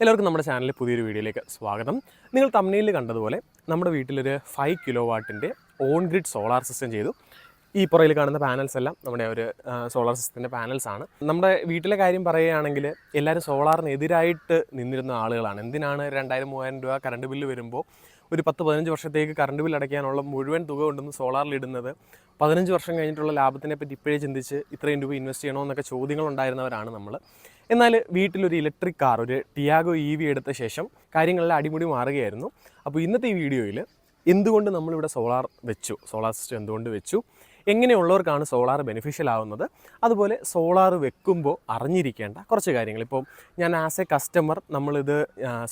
എല്ലാവർക്കും നമ്മുടെ ചാനലിൽ പുതിയൊരു വീഡിയോയിലേക്ക് സ്വാഗതം. നിങ്ങൾ തമിഴിൽ കണ്ടതുപോലെ നമ്മുടെ വീട്ടിലൊരു ഫൈവ് കിലോ വാട്ടിന്റെ ഓൺ ഗ്രിഡ് സോളാർ സിസ്റ്റം ചെയ്തു. ഈ പുറയിൽ കാണുന്ന പാനൽസ് എല്ലാം നമ്മുടെ ഒരു സോളാർ സിസ്റ്റത്തിന്റെ പാനൽസ് ആണ്. നമ്മുടെ വീട്ടിലെ കാര്യം പറയുകയാണെങ്കിൽ എല്ലാവരും സോളാറിന് എതിരായിട്ട് നിന്നിരുന്ന ആളുകളാണ്. എന്തിനാണ് രണ്ടായിരം മൂവായിരം രൂപ കറണ്ട് ബില്ല് വരുമ്പോൾ ഒരു പത്ത് പതിനഞ്ച് വർഷത്തേക്ക് കറണ്ട് ബില്ല് അടയ്ക്കാനുള്ള മുഴുവൻ തുക കൊണ്ടുവന്ന് സോളാറിൽ ഇടുന്നത്? പതിനഞ്ച് വർഷം കഴിഞ്ഞിട്ടുള്ള ലാഭത്തിനെ പറ്റി ഇപ്പോഴേ ചിന്തിച്ച് ഇത്രയും രൂപ ഇൻവെസ്റ്റ് ചെയ്യണമെന്നൊക്കെ ചോദ്യങ്ങളുണ്ടായിരുന്നവരാണ് നമ്മൾ എന്നാൽ വീട്ടിലൊരു ഇലക്ട്രിക് കാർ ഒരു ടിയാഗോ ഇ വി എടുത്ത ശേഷം കാര്യങ്ങളെല്ലാം അടിമുടി മാറുകയായിരുന്നു. അപ്പോൾ ഇന്നത്തെ ഈ വീഡിയോയിൽ എന്തുകൊണ്ട് നമ്മളിവിടെ സോളാർ വെച്ചു സോളാർ സിസ്റ്റം എന്തുകൊണ്ട് വെച്ചു എങ്ങനെയുള്ളവർക്കാണ് സോളാർ ബെനിഫിഷ്യൽ ആവുന്നത്? അതുപോലെ സോളാർ വെക്കുമ്പോൾ അറിഞ്ഞിരിക്കേണ്ട കുറച്ച് കാര്യങ്ങൾ. ഇപ്പോൾ ഞാൻ ആസ് എ കസ്റ്റമർ നമ്മളിത്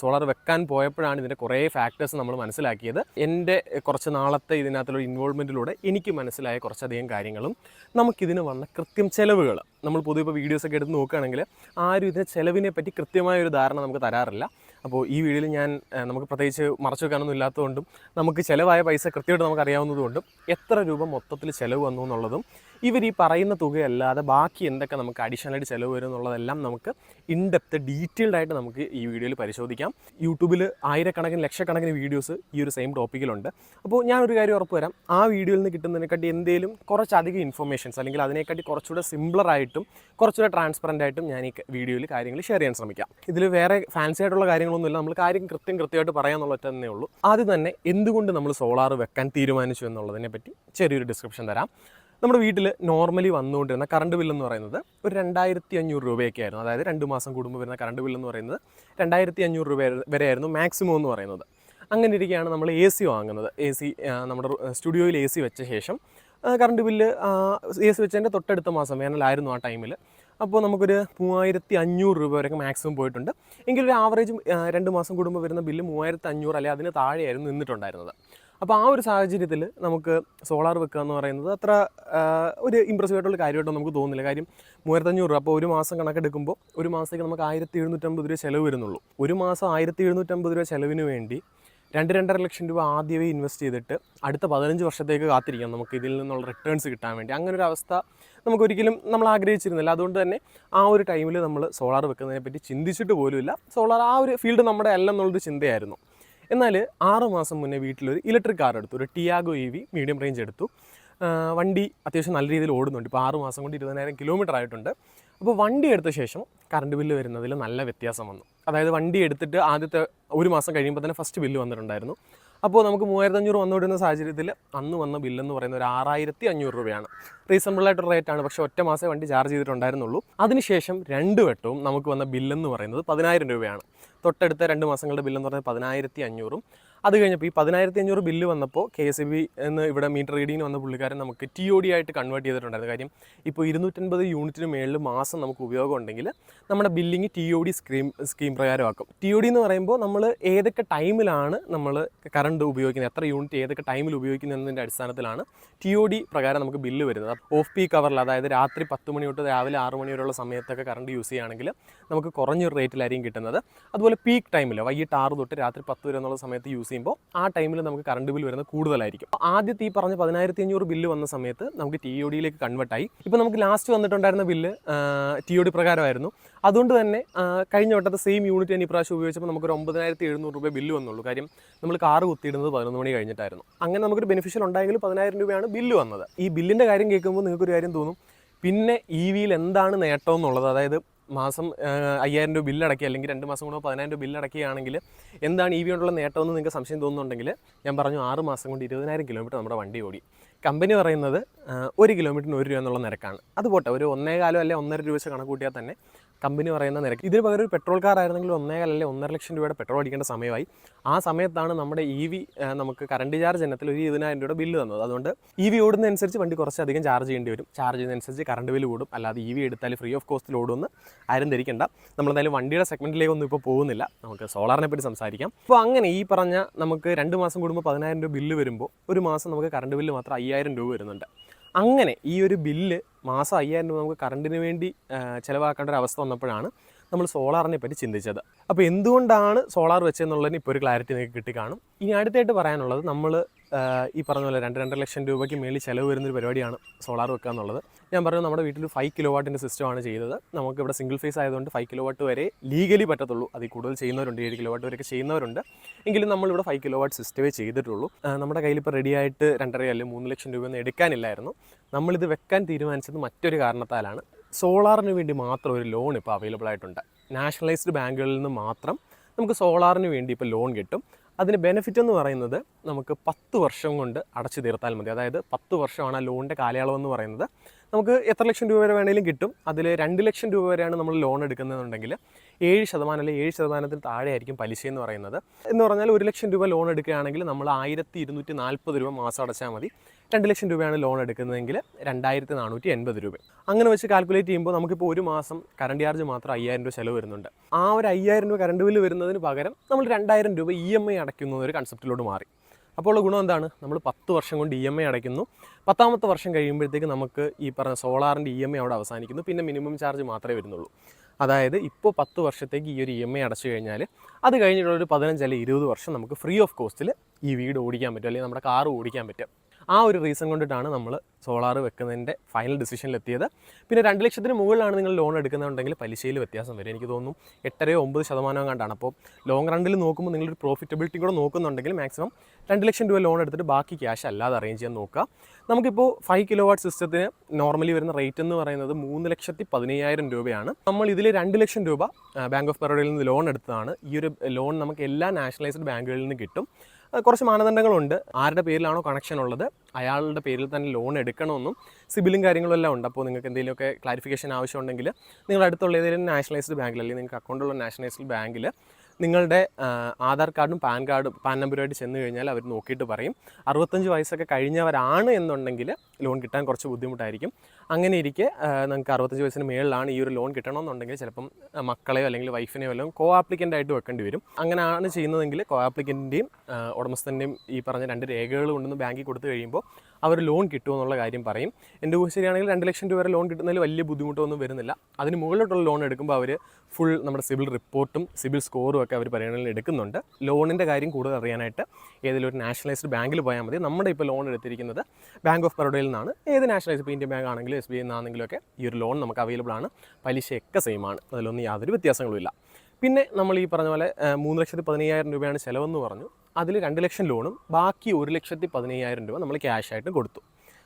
സോളാർ വെക്കാൻ പോയപ്പോഴാണ് ഇതിന്റെ കുറേ ഫാക്ടേഴ്സ് നമ്മൾ മനസ്സിലാക്കിയത്. എന്റെ കുറച്ച് നാളത്തെ ഇതിനകത്തുള്ള ഇൻവോൾവ്മെന്റിലൂടെ എനിക്ക് മനസ്സിലായ കുറച്ചധികം കാര്യങ്ങളും നമുക്കിതിന് വന്ന കൃത്യം ചിലവുകൾ നമ്മൾ പൊതുവെ ഇപ്പോൾ വീഡിയോസൊക്കെ എടുത്ത് നോക്കുകയാണെങ്കിൽ ആരും ഇതിന്റെ ചിലവിനെ പറ്റി കൃത്യമായ ഒരു ധാരണ നമുക്ക് തരാറില്ല. അപ്പോൾ ഈ വീഡിയോയിൽ ഞാൻ നമുക്ക് പ്രത്യേകിച്ച് മറച്ചു വെക്കാനൊന്നും ഇല്ലാത്തതുകൊണ്ടും നമുക്ക് ചിലവായ പൈസ കൃത്യമായിട്ട് നമുക്ക് അറിയാവുന്നതുകൊണ്ടും എത്ര രൂപ മൊത്തത്തിൽ ചിലവ് വന്നു എന്നുള്ളതും ഇവർ ഈ പറയുന്ന തുകയല്ലാതെ ബാക്കി എന്തൊക്കെ നമുക്ക് അഡീഷണലായിട്ട് ചിലവ് വരും എന്നുള്ളതെല്ലാം നമുക്ക് ഇൻഡെപ്ത് ഡീറ്റെയിൽഡ് ആയിട്ട് നമുക്ക് ഈ വീഡിയോയിൽ പരിശോധിക്കാം. യൂട്യൂബിൽ ആയിരക്കണക്കിന് ലക്ഷക്കണക്കിന് വീഡിയോസ് ഈ ഒരു സെയിം ടോപ്പിക്കിലുണ്ട് അപ്പോൾ ഞാനൊരു കാര്യം ഉറപ്പ് വരാം ആ വീഡിയോയിൽ നിന്ന് കിട്ടുന്നതിനെക്കാട്ടി എന്തെങ്കിലും കുറച്ചധികം ഇൻഫർമേഷൻസ് അല്ലെങ്കിൽ അതിനെക്കാട്ടി കുറച്ചുകൂടെ സിംപ്ലറായിട്ടും കുറച്ചുകൂടെ ട്രാൻസ്പെറന്റ് ആയിട്ടും ഞാൻ ഈ വീഡിയോയിൽ കാര്യങ്ങൾ ഷെയർ ചെയ്യാൻ ശ്രമിക്കാം. ഇതിൽ വേറെ ഫാൻസി ആയിട്ടുള്ള കാര്യങ്ങളൊന്നുമില്ല. നമ്മൾ കാര്യം കൃത്യം കൃത്യമായിട്ട് പറയാമെന്നുള്ള തന്നെ ഉള്ളൂ. ആദ്യം തന്നെ എന്തുകൊണ്ട് നമ്മൾ സോളാർ വെക്കാൻ തീരുമാനിച്ചു എന്നുള്ളതിനെ പറ്റി ചെറിയൊരു ഡിസ്ക്രിപ്ഷൻ തരാം. നമ്മുടെ വീട്ടിൽ നോർമലി വന്നുകൊണ്ടിരുന്ന കറണ്ട് ബില്ലെന്ന് പറയുന്നത് ഒരു രണ്ടായിരത്തി അഞ്ഞൂറ് രൂപയൊക്കെ ആയിരുന്നു അതായത് രണ്ട് മാസം കൂടുമ്പോൾ വരുന്ന കറണ്ട് ബില്ലെന്ന് പറയുന്നത് രണ്ടായിരത്തി അഞ്ഞൂറ് രൂപ വരെ ആയിരുന്നു മാക്സിമം എന്ന് പറയുന്നത്. അങ്ങനെ ഇരിക്കുകയാണ് നമ്മൾ എ സി വാങ്ങുന്നത്. എ സി നമ്മുടെ സ്റ്റുഡിയോയിൽ എ സി വെച്ച ശേഷം കറണ്ട് ബില്ല് എ സി വെച്ചതിന്റെ തൊട്ടടുത്ത മാസം വേനലായിരുന്നു ആ ടൈമിൽ അപ്പോൾ നമുക്കൊരു മൂവായിരത്തി അഞ്ഞൂറ് രൂപ വരെയൊക്കെ മാക്സിമം പോയിട്ടുണ്ട്. എങ്കിലൊരു ഒരു ആവറേജ് രണ്ട് മാസം കൂടുമ്പോൾ വരുന്ന ബില്ല് മൂവായിരത്തി അഞ്ഞൂറ് അല്ലെങ്കിൽ അതിന് താഴെയായിരുന്നു നിന്നിട്ടുണ്ടായിരുന്നത്. അപ്പോൾ ആ ഒരു സാഹചര്യത്തിൽ നമുക്ക് സോളാർ വെക്കുക എന്ന് പറയുന്നത് അത്ര ഒരു ഇമ്പ്രസീവ് ആയിട്ടുള്ള കാര്യമായിട്ടോ നമുക്ക് തോന്നുന്നില്ല. കാര്യം മൂവായിരത്തഞ്ഞൂറ് രൂപ. അപ്പോൾ ഒരു മാസം കണക്കെടുക്കുമ്പോൾ ഒരു മാസത്തേക്ക് നമുക്ക് ആയിരത്തി എഴുന്നൂറ്റമ്പത് രൂപ ചിലവ് വരുന്നുള്ളൂ. ഒരു മാസം ആയിരത്തി എഴുന്നൂറ്റമ്പത് രൂപ ചിലവിന് വേണ്ടി രണ്ട് രണ്ടര ലക്ഷം രൂപ ആദ്യമേ ഇൻവെസ്റ്റ് ചെയ്തിട്ട് അടുത്ത പതിനഞ്ച് വർഷത്തേക്ക് കാത്തിരിക്കാം നമുക്ക്. ഇതിൽ നിന്നുള്ള റിട്ടേൺസ് കിട്ടാൻ വേണ്ടി. അങ്ങനെ ഒരു അവസ്ഥ നമുക്ക് ഒരിക്കലും നമ്മൾ ആഗ്രഹിച്ചിരുന്നില്ല. അതുകൊണ്ട് തന്നെ ആ ഒരു ടൈമിൽ നമ്മൾ സോളാർ വെക്കുന്നതിനെ പറ്റി ചിന്തിച്ചിട്ട് പോലുമില്ല. സോളാർ ആ ഒരു ഫീൽഡ് നമ്മുടെ അല്ല എന്നുള്ളൊരു ചിന്തയായിരുന്നു. എന്നാൽ ആറ് മാസം മുന്നേ വീട്ടിലൊരു ഇലക്ട്രിക് കാർ എടുത്തു. ഒരു Tiago E V medium range എടുത്തു. വണ്ടി അത്യാവശ്യം നല്ല രീതിയിൽ ഓടുന്നുണ്ട്. ഇപ്പോൾ ആറ് മാസം കൊണ്ട് ഇരുപതിനായിരം കിലോമീറ്റർ ആയിട്ടുണ്ട്. അപ്പോൾ വണ്ടി എടുത്ത ശേഷം കറണ്ട് ബില്ല് വരുന്നതിൽ നല്ല വ്യത്യാസം വന്നു. അതായത് വണ്ടി എടുത്തിട്ട് ആദ്യത്തെ ഒരു മാസം കഴിയുമ്പോൾ തന്നെ ഫസ്റ്റ് ബില്ല് വന്നിട്ടുണ്ടായിരുന്നു. അപ്പോൾ നമുക്ക് മൂവായിരത്തി അഞ്ഞൂറ് വന്നുകൊണ്ടിരുന്ന സാഹചര്യത്തിൽ അന്ന് വന്ന ബില്ലെന്ന് പറയുന്നത് ഒരു ആറായിരത്തി അഞ്ഞൂറ് രൂപയാണ്. റീസണബിൾ ആയിട്ട് റേറ്റ് ആണ്. പക്ഷേ ഒറ്റ മാസേ വണ്ടി ചാർജ് ചെയ്തിട്ടുണ്ടായിരുന്നുള്ളൂ. അതിനുശേഷം രണ്ട് വട്ടവും നമുക്ക് വന്ന ബില്ലെന്ന് പറയുന്നത് പതിനായിരം രൂപയാണ്. തൊട്ടടുത്ത രണ്ട് മാസങ്ങളുടെ ബില്ലെന്ന് പറയുന്നത് പതിനായിരത്തി അഞ്ഞൂറും അത് കഴിഞ്ഞപ്പോൾ ഈ പതിനായിരത്തി അഞ്ഞൂറ് ബില്ല് വന്നപ്പോൾ കെ എസ് ബി എന്ന് ഇവിടെ മീറ്റർ റീഡിങ്ങിന് വന്ന പുള്ളിക്കാരൻ നമുക്ക് ടി ഒ ഡി ആയിട്ട് കൺവേർട്ട് ചെയ്തിട്ടുണ്ടായിരുന്നു. കാര്യം ഇപ്പോൾ ഇരുന്നൂറ്റൻപത് യൂണിറ്റിന് മേളിൽ മാസം നമുക്ക് ഉപയോഗം ഉണ്ടെങ്കിൽ നമ്മുടെ billing T O D scheme scheme പ്രകാരമാക്കും. T O D എന്ന് പറയുമ്പോൾ നമ്മൾ ഏതൊക്കെ ടൈമിലാണ് നമ്മൾ കറണ്ട് ഉപയോഗിക്കുന്നത് എത്ര യൂണിറ്റ് ഏതൊക്കെ ടൈമിൽ ഉപയോഗിക്കുന്നത് എന്നതിന്റെ അടിസ്ഥാനത്തിലാണ് ടി ഒ ഡി പ്രകാരം നമുക്ക് ബില്ല് വരുന്നത്. ഓഫ് പീക്ക് അവറിൽ അതായത് രാത്രി പത്ത് മണി തൊട്ട് രാവിലെ ആറ് മണി വരെയുള്ള സമയത്തൊക്കെ കറണ്ട് യൂസ് ചെയ്യുകയാണെങ്കിൽ നമുക്ക് കുറഞ്ഞൊരു റേറ്റിലായിരിക്കും കിട്ടുന്നത്. അതുപോലെ പീക്ക് ടൈമിൽ വൈകിട്ട് ആറ് തൊട്ട് രാത്രി പത്ത് വരെ എന്നുള്ള സമയത്ത് യൂസ് ചെയ്യുമ്പോൾ ആ ടൈമിൽ നമുക്ക് കറണ്ട് ബിൽ വരുന്നത് കൂടുതലായിരിക്കും. ആദ്യത്തെ ഈ പറഞ്ഞ പതിനായിരത്തി അഞ്ഞൂറ് ബില്ല് വന്ന സമയത്ത് നമുക്ക് ടി ഒ ഡിയിലേക്ക് കൺവേർട്ടായി ഇപ്പോൾ നമുക്ക് ലാസ്റ്റ് വന്നിട്ടുണ്ടായിരുന്ന ബില്ല് ടി ഒ ഡി പ്രകാരമായിരുന്നു. അതുകൊണ്ട് തന്നെ കഴിഞ്ഞ വട്ടത്തെ സെയിം യൂണിറ്റ് തന്നെ ഇപ്രാവശ്യം ഉപയോഗിച്ചപ്പോൾ നമുക്കൊരു ഒമ്പതിനായിരത്തി എഴുന്നൂറ് രൂപ ബില്ല് വന്നുള്ളൂ. കാര്യം നമ്മൾ കാറ് കുത്തിയിടുന്നത് പതിനൊന്ന് മണി കഴിഞ്ഞിട്ടായിരുന്നു. അങ്ങനെ നമുക്കൊരു ബെനിഫിഷ്യൽ ഉണ്ടായെങ്കിൽ പതിനായിരം രൂപയാണ് ബില്ല് വന്നത്. ഈ ബില്ലിന്റെ കാര്യം കേൾക്കുമ്പോൾ നിങ്ങൾക്കൊരു കാര്യം തോന്നും. പിന്നെ ഇ വിയിൽ എന്താണ് നേട്ടം എന്നുള്ളത്? അതായത് മാസം അയ്യായിരം രൂപ ബില്ല് അടയ്ക്കുക അല്ലെങ്കിൽ രണ്ട് മാസം കൊണ്ട് പതിനായിരം രൂപ ബില്ല് അടയ്ക്കുകയാണെങ്കിൽ എന്താണ് ഇ വി കൊണ്ടുള്ള നേട്ടമെന്ന് നിങ്ങൾക്ക് സംശയം തോന്നുന്നുണ്ടെങ്കിൽ ഞാൻ പറഞ്ഞു ആറ് മാസം കൊണ്ട് ഇരുപതിനായിരം കിലോമീറ്റർ നമ്മുടെ വണ്ടി ഓടി. കമ്പനി പറയുന്നത് ഒരു കിലോമീറ്ററിന് ഒരു രൂപ എന്നുള്ള നിരക്കാണ്. അതുപോട്ടെ ഒരു ഒന്നേ കാലം അല്ലെ ഒന്നര രൂപ വെച്ച് കണക്കൂട്ടിയാൽ തന്നെ കമ്പനി പറയുന്ന നിരക്ക്. ഇതിന് പകരം ഒരു പെട്രോൾ കാർ ആയിരുന്നെങ്കിൽ ഒന്നേ അല്ലെങ്കിൽ ഒന്നര ലക്ഷം രൂപയുടെ പെട്രോൾ അടിക്കേണ്ട സമയമായി. ആ സമയത്താണ് നമ്മുടെ ഇ വി നമുക്ക് കറണ്ട് ചാർജ് ഇനത്തിൽ ഒരു ഇരുപതിനായിരം രൂപയുടെ ബില്ല് തന്നത്. അതുകൊണ്ട് ഇ വി ഓടുന്നതനുസരിച്ച് വണ്ടി കുറച്ചധികം ചാർജ് ചെയ്യേണ്ടി വരും. ചാർജ് ചെയ്യുന്നതനുസരിച്ച് കറണ്ട് ബില്ല് കൂടും. അല്ലാതെ ഇ വി എടുത്താൽ ഫ്രീ ഓഫ് കോസ്റ്റിൽ ഓടുമെന്ന് ആരും നമ്മൾ നമ്മളെന്തായാലും വണ്ടിയുടെ സെഗ്മെന്റിലേക്കൊന്നും ഇപ്പോൾ പോകുന്നില്ല. നമുക്ക് സോളാറിനെ പറ്റി സംസാരിക്കാം. അപ്പോൾ അങ്ങനെ ഈ പറഞ്ഞ നമുക്ക് രണ്ട് മാസം കൂടുമ്പോൾ പതിനായിരം രൂപ ബില്ല് വരുമ്പോൾ ഒരു മാസം നമുക്ക് കറണ്ട് ബില്ല് മാത്രം അയ്യായിരം രൂപ വരുന്നുണ്ട്. അങ്ങനെ ഈ ഒരു ബില്ല് മാസം അയ്യായിരം രൂപ നമുക്ക് കറണ്ടിന് വേണ്ടി ചിലവാക്കേണ്ട ഒരു അവസ്ഥ വന്നപ്പോഴാണ് നമ്മൾ സോളാറിനെ പറ്റി ചിന്തിച്ചത്. അപ്പോൾ എന്തുകൊണ്ടാണ് സോളാർ വെച്ചതെന്നുള്ളതിന് ഇപ്പോൾ ഒരു ക്ലാരിറ്റി നിങ്ങൾക്ക് കിട്ടി കാണും. ഇനി അടുത്തായിട്ട് പറയാനുള്ളത് നമ്മൾ ഈ പറഞ്ഞ പോലെ രണ്ട് രണ്ടര ലക്ഷം രൂപയ്ക്ക് മേളിൽ ചിലവ് വരുന്നൊരു പരിപാടിയാണ് സോളാർ വെക്കുക എന്നുള്ളത്. ഞാൻ പറഞ്ഞു നമ്മുടെ വീട്ടിൽ ഫൈവ് കിലോ വാട്ടിന്റെ സിസ്റ്റമാണ് ചെയ്തത്. നമുക്ക് ഇവിടെ സിംഗിൾ ഫേസ് ആയതുകൊണ്ട് ഫൈവ് കിലോ വാട്ട് വരെ ലീഗലി പറ്റത്തുള്ളൂ. അതിൽ കൂടുതൽ ചെയ്യുന്നവരുണ്ട് ഏഴ് കിലോ വാട്ട് വരെയൊക്കെ ചെയ്യുന്നവരുണ്ട്. എങ്കിലും നമ്മളിവിടെ ഫൈവ് കിലോ വാട്ട് സിസ്റ്റമേ ചെയ്തിട്ടുള്ളൂ. നമ്മുടെ കയ്യിൽ ഇപ്പോൾ റെഡി ആയിട്ട് രണ്ടര അല്ലെങ്കിൽ മൂന്ന് ലക്ഷം രൂപയൊന്നും എടുക്കാനില്ലായിരുന്നു. നമ്മളിത് വെക്കാൻ തീരുമാനിച്ചത് മറ്റൊരു കാരണത്താലാണ്. സോളാറിന് വേണ്ടി മാത്രം ഒരു ലോൺ ഇപ്പോൾ അവൈലബിൾ ആയിട്ടുണ്ട്. നാഷണലൈസ്ഡ് ബാങ്കുകളിൽ നിന്ന് മാത്രം നമുക്ക് സോളാറിന് വേണ്ടി ഇപ്പോൾ ലോൺ കിട്ടും. അതിന് ബെനിഫിറ്റ് എന്ന് പറയുന്നത് നമുക്ക് പത്ത് വർഷം കൊണ്ട് അടച്ചു തീർത്താൽ മതി. അതായത് പത്ത് വർഷമാണ് ആ ലോണിന്റെ കാലയളവെന്ന് പറയുന്നത്. നമുക്ക് എത്ര ലക്ഷം രൂപ വരെ വേണമെങ്കിലും കിട്ടും. അതിൽ രണ്ട് ലക്ഷം രൂപ വരെയാണ് നമ്മൾ ലോൺ എടുക്കുന്നതെന്നുണ്ടെങ്കിൽ ഏഴ് ശതമാനം അല്ലെങ്കിൽ ഏഴ് ശതമാനത്തിൽ താഴെ ആയിരിക്കും പലിശ എന്ന് പറയുന്നത്. എന്ന് പറഞ്ഞാൽ ഒരു ലക്ഷം രൂപ ലോൺ എടുക്കുകയാണെങ്കിൽ നമ്മൾ ആയിരത്തി ഇരുന്നൂറ്റി നാൽപ്പത് രൂപ മാസം അടച്ചാൽ മതി. രണ്ട് ലക്ഷം രൂപയാണ് ലോൺ എടുക്കുന്നതെങ്കിൽ രണ്ടായിരത്തി നാനൂറ്റി എൺപത് രൂപ. അങ്ങനെ വെച്ച് കാൽക്കുലേറ്റ് ചെയ്യുമ്പോൾ നമുക്കിപ്പോൾ ഒരു മാസം കറണ്ട് ചാർജ് മാത്രം അയ്യായിരം രൂപ ചിലവ് വരുന്നുണ്ട്. ആ ഒരു അയ്യായിരം രൂപ കറണ്ട് ബില്ല് വരുന്നതിന് പകരം നമ്മൾ രണ്ടായിരം രൂപ ഇ എം ഐ അടയ്ക്കുന്ന ഒരു കൺസെപ്റ്റിലോട്ട് മാറി. അപ്പോൾ ഗുണം എന്താണ്? നമ്മൾ പത്ത് വർഷം കൊണ്ട് ഇ എം ഐ അടയ്ക്കുന്നു. പത്താമത്തെ വർഷം കഴിയുമ്പോഴത്തേക്ക് നമുക്ക് ഈ പറഞ്ഞ സോളാറിന്റെ ഇ എം ഐ അവിടെ അവസാനിക്കുന്നു. പിന്നെ മിനിമം ചാർജ് മാത്രമേ വരുന്നുള്ളൂ. അതായത് ഇപ്പോൾ പത്ത് വർഷത്തേക്ക് ഈ ഒരു ഇ എം ഐ അടച്ചു കഴിഞ്ഞാൽ അത് കഴിഞ്ഞിട്ടുള്ള ഒരു പതിനഞ്ച് അല്ലെങ്കിൽ ഇരുപത് വർഷം നമുക്ക് ഫ്രീ ഓഫ് കോസ്റ്റിൽ ഈ വീട് ഓടിക്കാൻ പറ്റും. അല്ലെങ്കിൽ നമ്മുടെ കാർ ഓടിക്കാൻ പറ്റും. ആ ഒരു റീസൺ കൊണ്ടിട്ടാണ് നമ്മൾ സോളാർ വെക്കുന്നതിന്റെ ഫൈനൽ ഡിസിഷനിലെത്തിയത് പിന്നെ രണ്ട് ലക്ഷത്തിന് മുകളിലാണ് നിങ്ങൾ ലോൺ എടുക്കുന്നുണ്ടെങ്കിൽ പലിശയിൽ വ്യത്യാസം വരും. എനിക്ക് തോന്നുന്നു എട്ടരയോ ഒമ്പത് ശതമാനം കണ്ടാണ് അപ്പോൾ ലോങ് റണ്ണിൽ നോക്കുമ്പോൾ നിങ്ങളൊരു പ്രോഫിറ്റബിലിറ്റി കൂടെ നോക്കുന്നുണ്ടെങ്കിൽ മാക്സിമം രണ്ട് ലക്ഷം രൂപ ലോൺ എടുത്തിട്ട് ബാക്കി ക്യാഷ് അല്ലാതെ അറേഞ്ച് ചെയ്യാൻ നോക്കുക. നമുക്കിപ്പോൾ ഫൈവ് കിലോ വാട്ട് സിസ്റ്റത്തിന് നോർമലി വരുന്ന റേറ്റ് എന്ന് പറയുന്നത് മൂന്ന് ലക്ഷത്തി പതിനയ്യായിരം രൂപയാണ്. നമ്മൾ ഇതിൽ രണ്ട് ലക്ഷം രൂപ ബാങ്ക് ഓഫ് ബറോഡയിൽ നിന്ന് ലോൺ എടുത്തതാണ്. ഈ ഒരു ലോൺ നമുക്ക് എല്ലാ നാഷണലൈസ്ഡ് ബാങ്കുകളിൽ നിന്ന് കിട്ടും. കുറച്ച് മാനദണ്ഡങ്ങളുണ്ട്. ആരുടെ പേരിലാണോ കണക്ഷൻ ഉള്ളത് അയാളുടെ പേരിൽ തന്നെ ലോൺ എടുക്കണമെന്നും സിബിലും കാര്യങ്ങളും എല്ലാം ഉണ്ട്. അപ്പോൾ നിങ്ങൾക്ക് എന്തെങ്കിലുമൊക്കെ ക്ലാരിഫിക്കേഷൻ ആവശ്യമുണ്ടെങ്കിൽ നിങ്ങളുടെ അടുത്തുള്ള ഏതെങ്കിലും നാഷണലൈസ്ഡ് ബാങ്കിൽ അല്ലെങ്കിൽ നിങ്ങൾക്ക് അക്കൗണ്ടുള്ള നാഷണലൈസ്ഡ് ബാങ്കിൽ നിങ്ങളുടെ ആധാർ കാർഡും പാൻ കാർഡും പാൻ നമ്പറുമായിട്ട് ചെന്ന് കഴിഞ്ഞാൽ അവർ നോക്കിയിട്ട് പറയും. അറുപത്തഞ്ച് വയസ്സൊക്കെ കഴിഞ്ഞവരാണ് എന്നുണ്ടെങ്കിൽ ലോൺ കിട്ടാൻ കുറച്ച് ബുദ്ധിമുട്ടായിരിക്കും. അങ്ങനെ ഇരിക്കെ നമുക്ക് അറുപത്തഞ്ച് വയസ്സിന് മേളിലാണ് ഈ ഒരു ലോൺ കിട്ടണമെന്നുണ്ടെങ്കിൽ ചിലപ്പം മക്കളെയോ അല്ലെങ്കിൽ വൈഫിനെയോ എല്ലാം കോ ആപ്ലിക്കന്റ് ആയിട്ട് വെക്കേണ്ടി വരും. അങ്ങനെയാണ് ചെയ്യുന്നതെങ്കിൽ കോ ആപ്ലിക്കന്റെയും ഉടമസ്ഥന്റെയും ഈ പറഞ്ഞ രണ്ട് രേഖകൾ കൊണ്ടുവന്ന് ബാങ്കിൽ കൊടുത്തു കഴിയുമ്പോൾ അവർ ലോൺ കിട്ടുമെന്നുള്ള കാര്യം പറയും. എന്റെ ശരിയാണെങ്കിൽ രണ്ട് ലക്ഷം രൂപ വരെ ലോൺ കിട്ടുന്നതിൽ വലിയ ബുദ്ധിമുട്ടൊന്നും വരുന്നില്ല. അതിന് മുകളിലോട്ടുള്ള ലോൺ എടുക്കുമ്പോൾ അവർ ഫുൾ നമ്മുടെ സിവിൽ റിപ്പോർട്ടും സിവിൽ സ്കോറും ഒക്കെ അവർ പരിഗണനയിൽ എടുക്കുന്നുണ്ട്. ലോണിന്റെ കാര്യം കൂടുതൽ അറിയാനായിട്ട് ഏതെങ്കിലും ഒരു നാഷണലൈസ്ഡ് ബാങ്കിൽ പോയാൽ മതി. നമ്മുടെ ഇപ്പോൾ ലോൺ എടുത്തിരിക്കുന്നത് ബാങ്ക് ഓഫ് ബറോഡയിൽ നിന്നാണ്. ഏത് നാഷണലൈസ് ഇപ്പോൾ ഇന്ത്യൻ ബാങ്ക് ആണെങ്കിലും എസ് ബി ഐ നിന്നാണെങ്കിലും ഒക്കെ ഈ ഒരു ലോൺ നമുക്ക് അവൈലബിൾ ആണ്. പലിശയൊക്കെ സെയിം ആണ്. അതിലൊന്നും യാതൊരു വ്യത്യാസങ്ങളും ഇല്ല. പിന്നെ നമ്മൾ ഈ പറഞ്ഞ പോലെ മൂന്ന് ലക്ഷത്തി പതിനയ്യായിരം രൂപയാണ് ചിലവെന്ന് പറഞ്ഞു. അതിൽ രണ്ട് ലക്ഷം ലോണും ബാക്കി ഒരു ലക്ഷത്തി പതിനയ്യായിരം രൂപ നമ്മൾ ക്യാഷ് ആയിട്ട് കൊടുത്തു.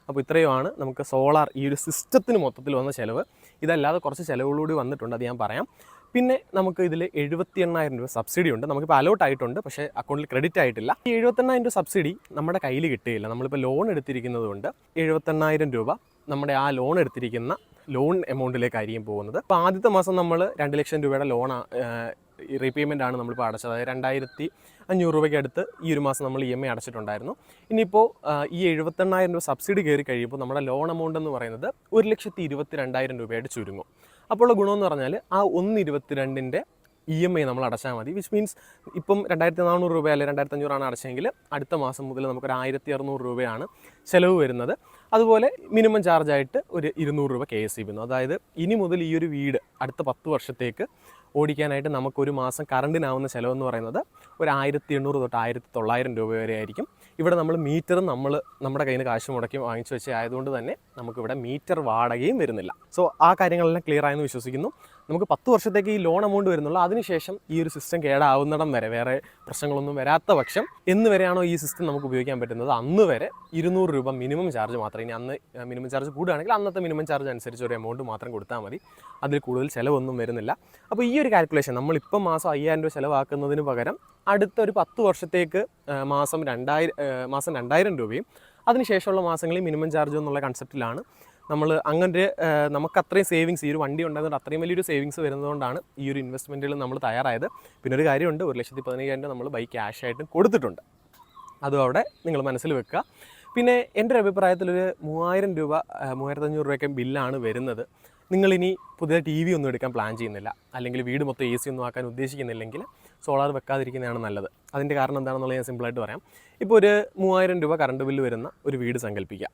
അപ്പോൾ ഇത്രയുമാണ് നമുക്ക് സോളാർ ഈ ഒരു സിസ്റ്റത്തിന് മൊത്തത്തിൽ വന്ന ചിലവ്. ഇതല്ലാതെ കുറച്ച് ചിലവുകളൂടി വന്നിട്ടുണ്ട് അത് ഞാൻ പറയാം. പിന്നെ നമുക്ക് ഇതിൽ എഴുപത്തി എണ്ണായിരം രൂപ സബ്സിഡി ഉണ്ട്. നമുക്കിപ്പോൾ അലോട്ട് ആയിട്ടുണ്ട് പക്ഷേ അക്കൗണ്ടിൽ ക്രെഡിറ്റ് ആയിട്ടില്ല. ഈ എഴുപത്തെണ്ണായിരം രൂപ സബ്സിഡി നമ്മുടെ കയ്യിൽ കിട്ടുകയില്ല നമ്മളിപ്പോൾ ലോൺ എടുത്തിരിക്കുന്നതുകൊണ്ട് എഴുപത്തെണ്ണായിരം രൂപ നമ്മുടെ ആ ലോൺ എടുത്തിരിക്കുന്ന ലോൺ എമൗണ്ടിലേക്കായിരിക്കും പോകുന്നത്. അപ്പോൾ ആദ്യത്തെ മാസം നമ്മൾ രണ്ട് ലക്ഷം രൂപയുടെ ലോൺ റീപേയ്മെന്റ് ആണ് നമ്മളിപ്പോൾ അടച്ചത്. അതായത് രണ്ടായിരത്തി അഞ്ഞൂറ് രൂപയ്ക്ക് അടുത്ത് ഈ ഒരു മാസം നമ്മൾ ഇ എം ഐ അടച്ചിട്ടുണ്ടായിരുന്നു. ഇനിയിപ്പോൾ ഈ എഴുപത്തെണ്ണായിരം രൂപ സബ്സിഡി കയറി കഴിയുമ്പോൾ നമ്മുടെ ലോൺ എമൗണ്ട് എന്ന് പറയുന്നത് ഒരു ലക്ഷത്തി ഇരുപത്തി രണ്ടായിരം രൂപയായിട്ട് ചുരുങ്ങും. അപ്പോൾ ഗുണമെന്ന് പറഞ്ഞാൽ ആ ഒന്ന് ഇരുപത്തിരണ്ടിന്റെ ഇ എം ഐ നമ്മൾ അടച്ചാൽ മതി വിച്ച് മീൻസ് ഇപ്പം രണ്ടായിരത്തി നാനൂറ് രൂപ അല്ലെങ്കിൽ രണ്ടായിരത്തി അഞ്ഞൂറാണ് അടച്ചെങ്കിൽ അടുത്ത മാസം മുതൽ നമുക്കൊരു ആയിരത്തി അറുന്നൂറ് രൂപയാണ് ചിലവ് വരുന്നത്. അതുപോലെ മിനിമം ചാർജായിട്ട് ഒരു ഇരുന്നൂറ് രൂപ കെ എസ് ഇ ബിന്നു അതായത് ഇനി മുതൽ ഈ ഒരു വീട് അടുത്ത പത്ത് വർഷത്തേക്ക് ഓടിക്കാനായിട്ട് നമുക്കൊരു മാസം കറണ്ടിനാവുന്ന ചിലവെന്ന് പറയുന്നത് ഒരു ആയിരത്തി എണ്ണൂറ് തൊട്ട് ആയിരത്തി തൊള്ളായിരം രൂപ വരെ ആയിരിക്കും. ഇവിടെ നമ്മൾ മീറ്ററും നമ്മൾ നമ്മുടെ കയ്യിൽ നിന്ന് കാശ് മുടക്കി വാങ്ങിച്ചു വെച്ച ആയതുകൊണ്ട് തന്നെ നമുക്കിവിടെ മീറ്റർ വാടകയും വരുന്നില്ല. സോ ആ കാര്യങ്ങളെല്ലാം ക്ലിയർ ആയെന്ന് വിശ്വസിക്കുന്നു. നമുക്ക് പത്ത് വർഷത്തേക്ക് ഈ ലോൺ എമൗണ്ട് വരുന്നുള്ളൂ. അതിനുശേഷം ഈ ഒരു സിസ്റ്റം കേടാവുന്നിടം വരെ വേറെ പ്രശ്നങ്ങളൊന്നും വരാത്ത പക്ഷം എന്ന് വരെയാണോ ഈ സിസ്റ്റം നമുക്ക് ഉപയോഗിക്കാൻ പറ്റുന്നത്? അന്ന് വരെ ഇരുന്നൂറ് രൂപ മിനിമം ചാർജ് മാത്രം. ഇനി അന്ന് മിനിമം ചാർജ് കൂടുകയാണെങ്കിൽ അന്നത്തെ മിനിമം ചാർജ് അനുസരിച്ച് ഒരു എമൗണ്ട് മാത്രം കൊടുത്താൽ മതി. അതിൽ കൂടുതൽ ചിലവൊന്നും വരുന്നില്ല. അപ്പോൾ ഈ ഒരു കാൽക്കുലേഷൻ നമ്മളിപ്പം മാസം അയ്യായിരം രൂപ ചിലവാക്കുന്നതിന് പകരം അടുത്ത ഒരു പത്ത് വർഷത്തേക്ക് മാസം രണ്ടായിരം മാസം രണ്ടായിരം രൂപയും അതിനുശേഷമുള്ള മാസങ്ങളിൽ മിനിമം ചാർജ് എന്നുള്ള കൺസെപ്റ്റിലാണ് നമ്മൾ അങ്ങനെ നമുക്ക് അത്രയും സേവിങ്സ് ഈ ഒരു വണ്ടി ഉണ്ടായതുകൊണ്ട് അത്രയും വലിയൊരു സേവിങ്സ് വരുന്നതുകൊണ്ടാണ് ഈ ഒരു ഇൻവെസ്റ്റ്മെന്റിൽ നമ്മൾ തയ്യാറായത്. പിന്നെ ഒരു കാര്യമുണ്ട് ഒരു ലക്ഷത്തി പതിനയ്യായിരം രൂപ നമ്മൾ ബൈക്ക് ക്യാഷ് ആയിട്ടും കൊടുത്തിട്ടുണ്ട്. അതും അവിടെ നിങ്ങൾ മനസ്സിൽ വെക്കുക. പിന്നെ എന്റെ ഒരു അഭിപ്രായത്തിലൊരു മൂവായിരം രൂപ മൂവായിരത്തഞ്ഞൂറ് രൂപയൊക്കെ ബില്ലാണ് വരുന്നത്. നിങ്ങളിനി പുതിയ ടി വി ഒന്നും എടുക്കാൻ പ്ലാൻ ചെയ്യുന്നില്ല. അല്ലെങ്കിൽ വീട് മൊത്തം എ സി ഒന്നും ആക്കാൻ ഉദ്ദേശിക്കുന്നില്ലെങ്കിൽ സോളാർ വെക്കാതിരിക്കുന്നതാണ് നല്ലത്. അതിന്റെ കാരണം എന്താണെന്നുള്ളത് ഞാൻ സിമ്പിളായിട്ട് പറയാം. ഇപ്പോൾ ഒരു മൂവായിരം രൂപ കറണ്ട് ബില്ല് വരുന്ന ഒരു വീട് സങ്കല്പിക്കുക.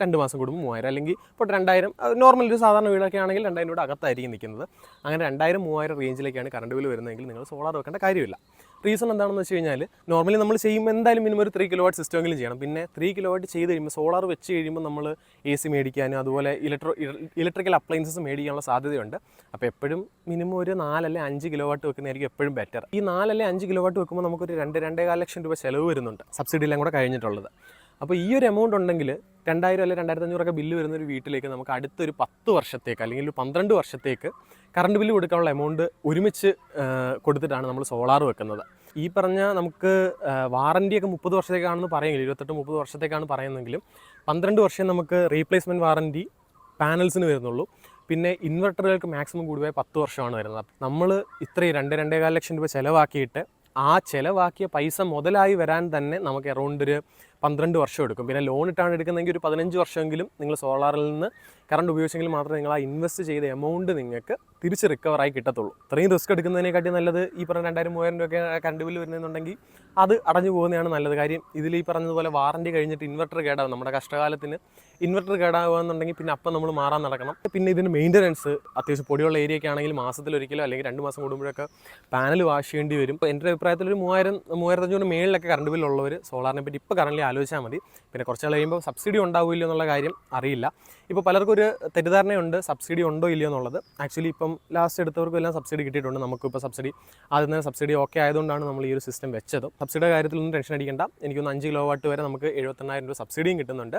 രണ്ട് മാസം കൂടുമ്പോൾ മൂവായിരം. അല്ലെങ്കിൽ ഇപ്പോൾ രണ്ടായിരം നോർമൽ ഒരു സാധാരണ വീടൊക്കെ ആണെങ്കിൽ രണ്ടായിരം രൂപയുടെ അകത്തായിരിക്കും നിൽക്കുന്നത്. അങ്ങനെ രണ്ടായിരം മൂവായിരം റേഞ്ചിലേക്കാണ് കറണ്ട് ബില്ല് വരുന്നതെങ്കിൽ നിങ്ങൾ സോളാർ വെക്കേണ്ട കാര്യമില്ല. റീസൺ എന്താണെന്ന് വെച്ച് കഴിഞ്ഞാൽ നോർമലി നമ്മൾ ചെയ്യുമ്പോൾ എന്തായാലും മിനിമം ഒരു ത്രീ കിലോ വാട്ട് സിസ്റ്റമെങ്കിലും ചെയ്യണം. പിന്നെ ത്രീ കിലോ വാട്ട് ചെയ്ത് കഴിയുമ്പോൾ സോളാർ വെച്ച് കഴിയുമ്പോൾ നമ്മൾ എ സി മേടിക്കാനും അതുപോലെ ഇലക്ട്രോ ഇലക്ട്രിക്കൽ അപ്ലയൻസസ് മേടിക്കാനുള്ള സാധ്യതയുണ്ട്. അപ്പോൾ എപ്പോഴും മിനിമം ഒരു നാലല്ലേ അഞ്ച് കിലോ വാട്ട് വെക്കുന്നതായിരിക്കും എപ്പോഴും ബെറ്റർ ഈ നാലല്ലേ അഞ്ച് കിലോ വാട്ട് വെക്കുമ്പോൾ നമുക്കൊരു രണ്ട് രണ്ടേകാല ലക്ഷം രൂപ ചിലവ് വരുന്നുണ്ട്. സബ്സിഡി എല്ലാം കൂടെ കഴിഞ്ഞിട്ടുള്ളത്. അപ്പോൾ ഈ ഒരു എമൗണ്ട് ഉണ്ടെങ്കിൽ രണ്ടായിരം അല്ലെങ്കിൽ രണ്ടായിരത്തി അഞ്ഞൂറൊക്കെ ബില്ല് വരുന്ന ഒരു വീട്ടിലേക്ക് നമുക്ക് അടുത്തൊരു പത്ത് വർഷത്തേക്ക് അല്ലെങ്കിൽ ഒരു പന്ത്രണ്ട് വർഷത്തേക്ക് കറണ്ട് ബില്ല് കൊടുക്കാനുള്ള എമൗണ്ട് ഒരുമിച്ച് കൊടുത്തിട്ടാണ് നമ്മൾ സോളാർ വെക്കുന്നത്. ഈ പറഞ്ഞ നമുക്ക് വാറന്റിയൊക്കെ മുപ്പത് വർഷത്തേക്കാണെന്ന് പറയുമെങ്കിൽ ഇരുപത്തെട്ട് മുപ്പത് വർഷത്തേക്കാണ് പറയുന്നെങ്കിലും പന്ത്രണ്ട് വർഷം നമുക്ക് റീപ്ലേസ്മെന്റ് വാറന്റി പാനൽസിന് വരുന്നുള്ളൂ. പിന്നെ ഇൻവെർട്ടറുകൾക്ക് മാക്സിമം കൂടിപ്പോയ പത്ത് വർഷമാണ് വരുന്നത്. നമ്മൾ ഇത്രയും രണ്ട് രണ്ടേകാൽ ലക്ഷം രൂപ ചിലവാക്കിയിട്ട് ആ ചിലവാക്കിയ പൈസ മുതലായി വരാൻ തന്നെ നമുക്ക് അറൗണ്ട് ഒരു പന്ത്രണ്ട് വർഷം എടുക്കും. പിന്നെ ലോൺ ഇട്ടാണ് എടുക്കുന്നതെങ്കിൽ ഒരു പതിനഞ്ച് വർഷമെങ്കിലും നിങ്ങൾ സോളാറിൽ നിന്ന് കറണ്ട് ഉപയോഗിച്ചെങ്കിൽ മാത്രമേ നിങ്ങൾ ആ ഇൻവെസ്റ്റ് ചെയ്ത എമൗണ്ട് നിങ്ങൾക്ക് തിരിച്ച് റിക്കവറായി കിട്ടത്തുള്ളൂ. ഇത്രയും റിസ്ക് എടുക്കുന്നതിനെക്കാട്ടി നല്ലത് ഈ പറഞ്ഞ രണ്ടായിരം മൂവായിരം രൂപയൊക്കെ കറണ്ട് ബില്ല് വരുന്നതെന്നുണ്ടെങ്കിൽ അത് അടഞ്ഞു പോകുന്നതാണ് നല്ലത്. കാര്യം ഇതിൽ ഈ പറഞ്ഞതുപോലെ വാറണ്ടി കഴിഞ്ഞിട്ട് ഇൻവെർട്ടർ കേടാവും. നമ്മുടെ കഷ്ടകാലത്തിന് ഇൻവെർട്ടർ കേടാവുകയെന്നുണ്ടെങ്കിൽ പിന്നെ അപ്പം നമ്മൾ മാറാൻ നടക്കണം. പിന്നെ ഇതിന് മെയിന്റനൻസ് അത്യാവശ്യം പൊടിയുള്ള ഏരിയയൊക്കെ ആണെങ്കിൽ മാസത്തിലൊരിക്കലോ അല്ലെങ്കിൽ രണ്ട് മാസം കൂടുമ്പോഴൊക്കെ പാനൽ വാഷ് ചെയ്യേണ്ടി വരും. ഇപ്പോൾ എന്റെ അഭിപ്രായത്തിൽ ഒരു മൂവായിരം മൂവായിരത്തഞ്ഞൂറ് മേളിലൊക്കെ കറണ്ട് ബില്ലുള്ളവർ സോളാറിനെ പറ്റി ഇപ്പോൾ കറണ്ട്ലി ആലോചിച്ചാൽ മതി. പിന്നെ കുറച്ച് നാൾ കഴിയുമ്പോൾ സബ്സിഡി ഉണ്ടാവില്ല എന്നുള്ള കാര്യം അറിയില്ല. ഇപ്പോൾ പലർക്കും ഒരു തെറ്റിദ്ധാരണയുണ്ട് സബ്സിഡി ഉണ്ടോ ഇല്ലയോ എന്നുള്ളത്. ആക്ച്വലി ഇപ്പം ലാസ്റ്റ് എടുത്തവർക്കും എല്ലാം സബ്സിഡി കിട്ടിയിട്ടുണ്ട്. നമുക്കിപ്പോൾ സബ്സിഡി ആദ്യം തന്നെ സബ്സിഡി ഓക്കെ ആയതുകൊണ്ടാണ് നമ്മൾ ഈ ഒരു സിസ്റ്റം വെച്ചത്. സബ്സിഡിയുടെ കാര്യത്തിലൊന്നും ടെൻഷൻ അടിക്കേണ്ട. എനിക്കൊന്ന് അഞ്ച് കിലോ വാട്ട് വരെ നമുക്ക് എഴുപത്തെണ്ണായിരം രൂപ സബ്സിഡിയും കിട്ടുന്നുണ്ട്.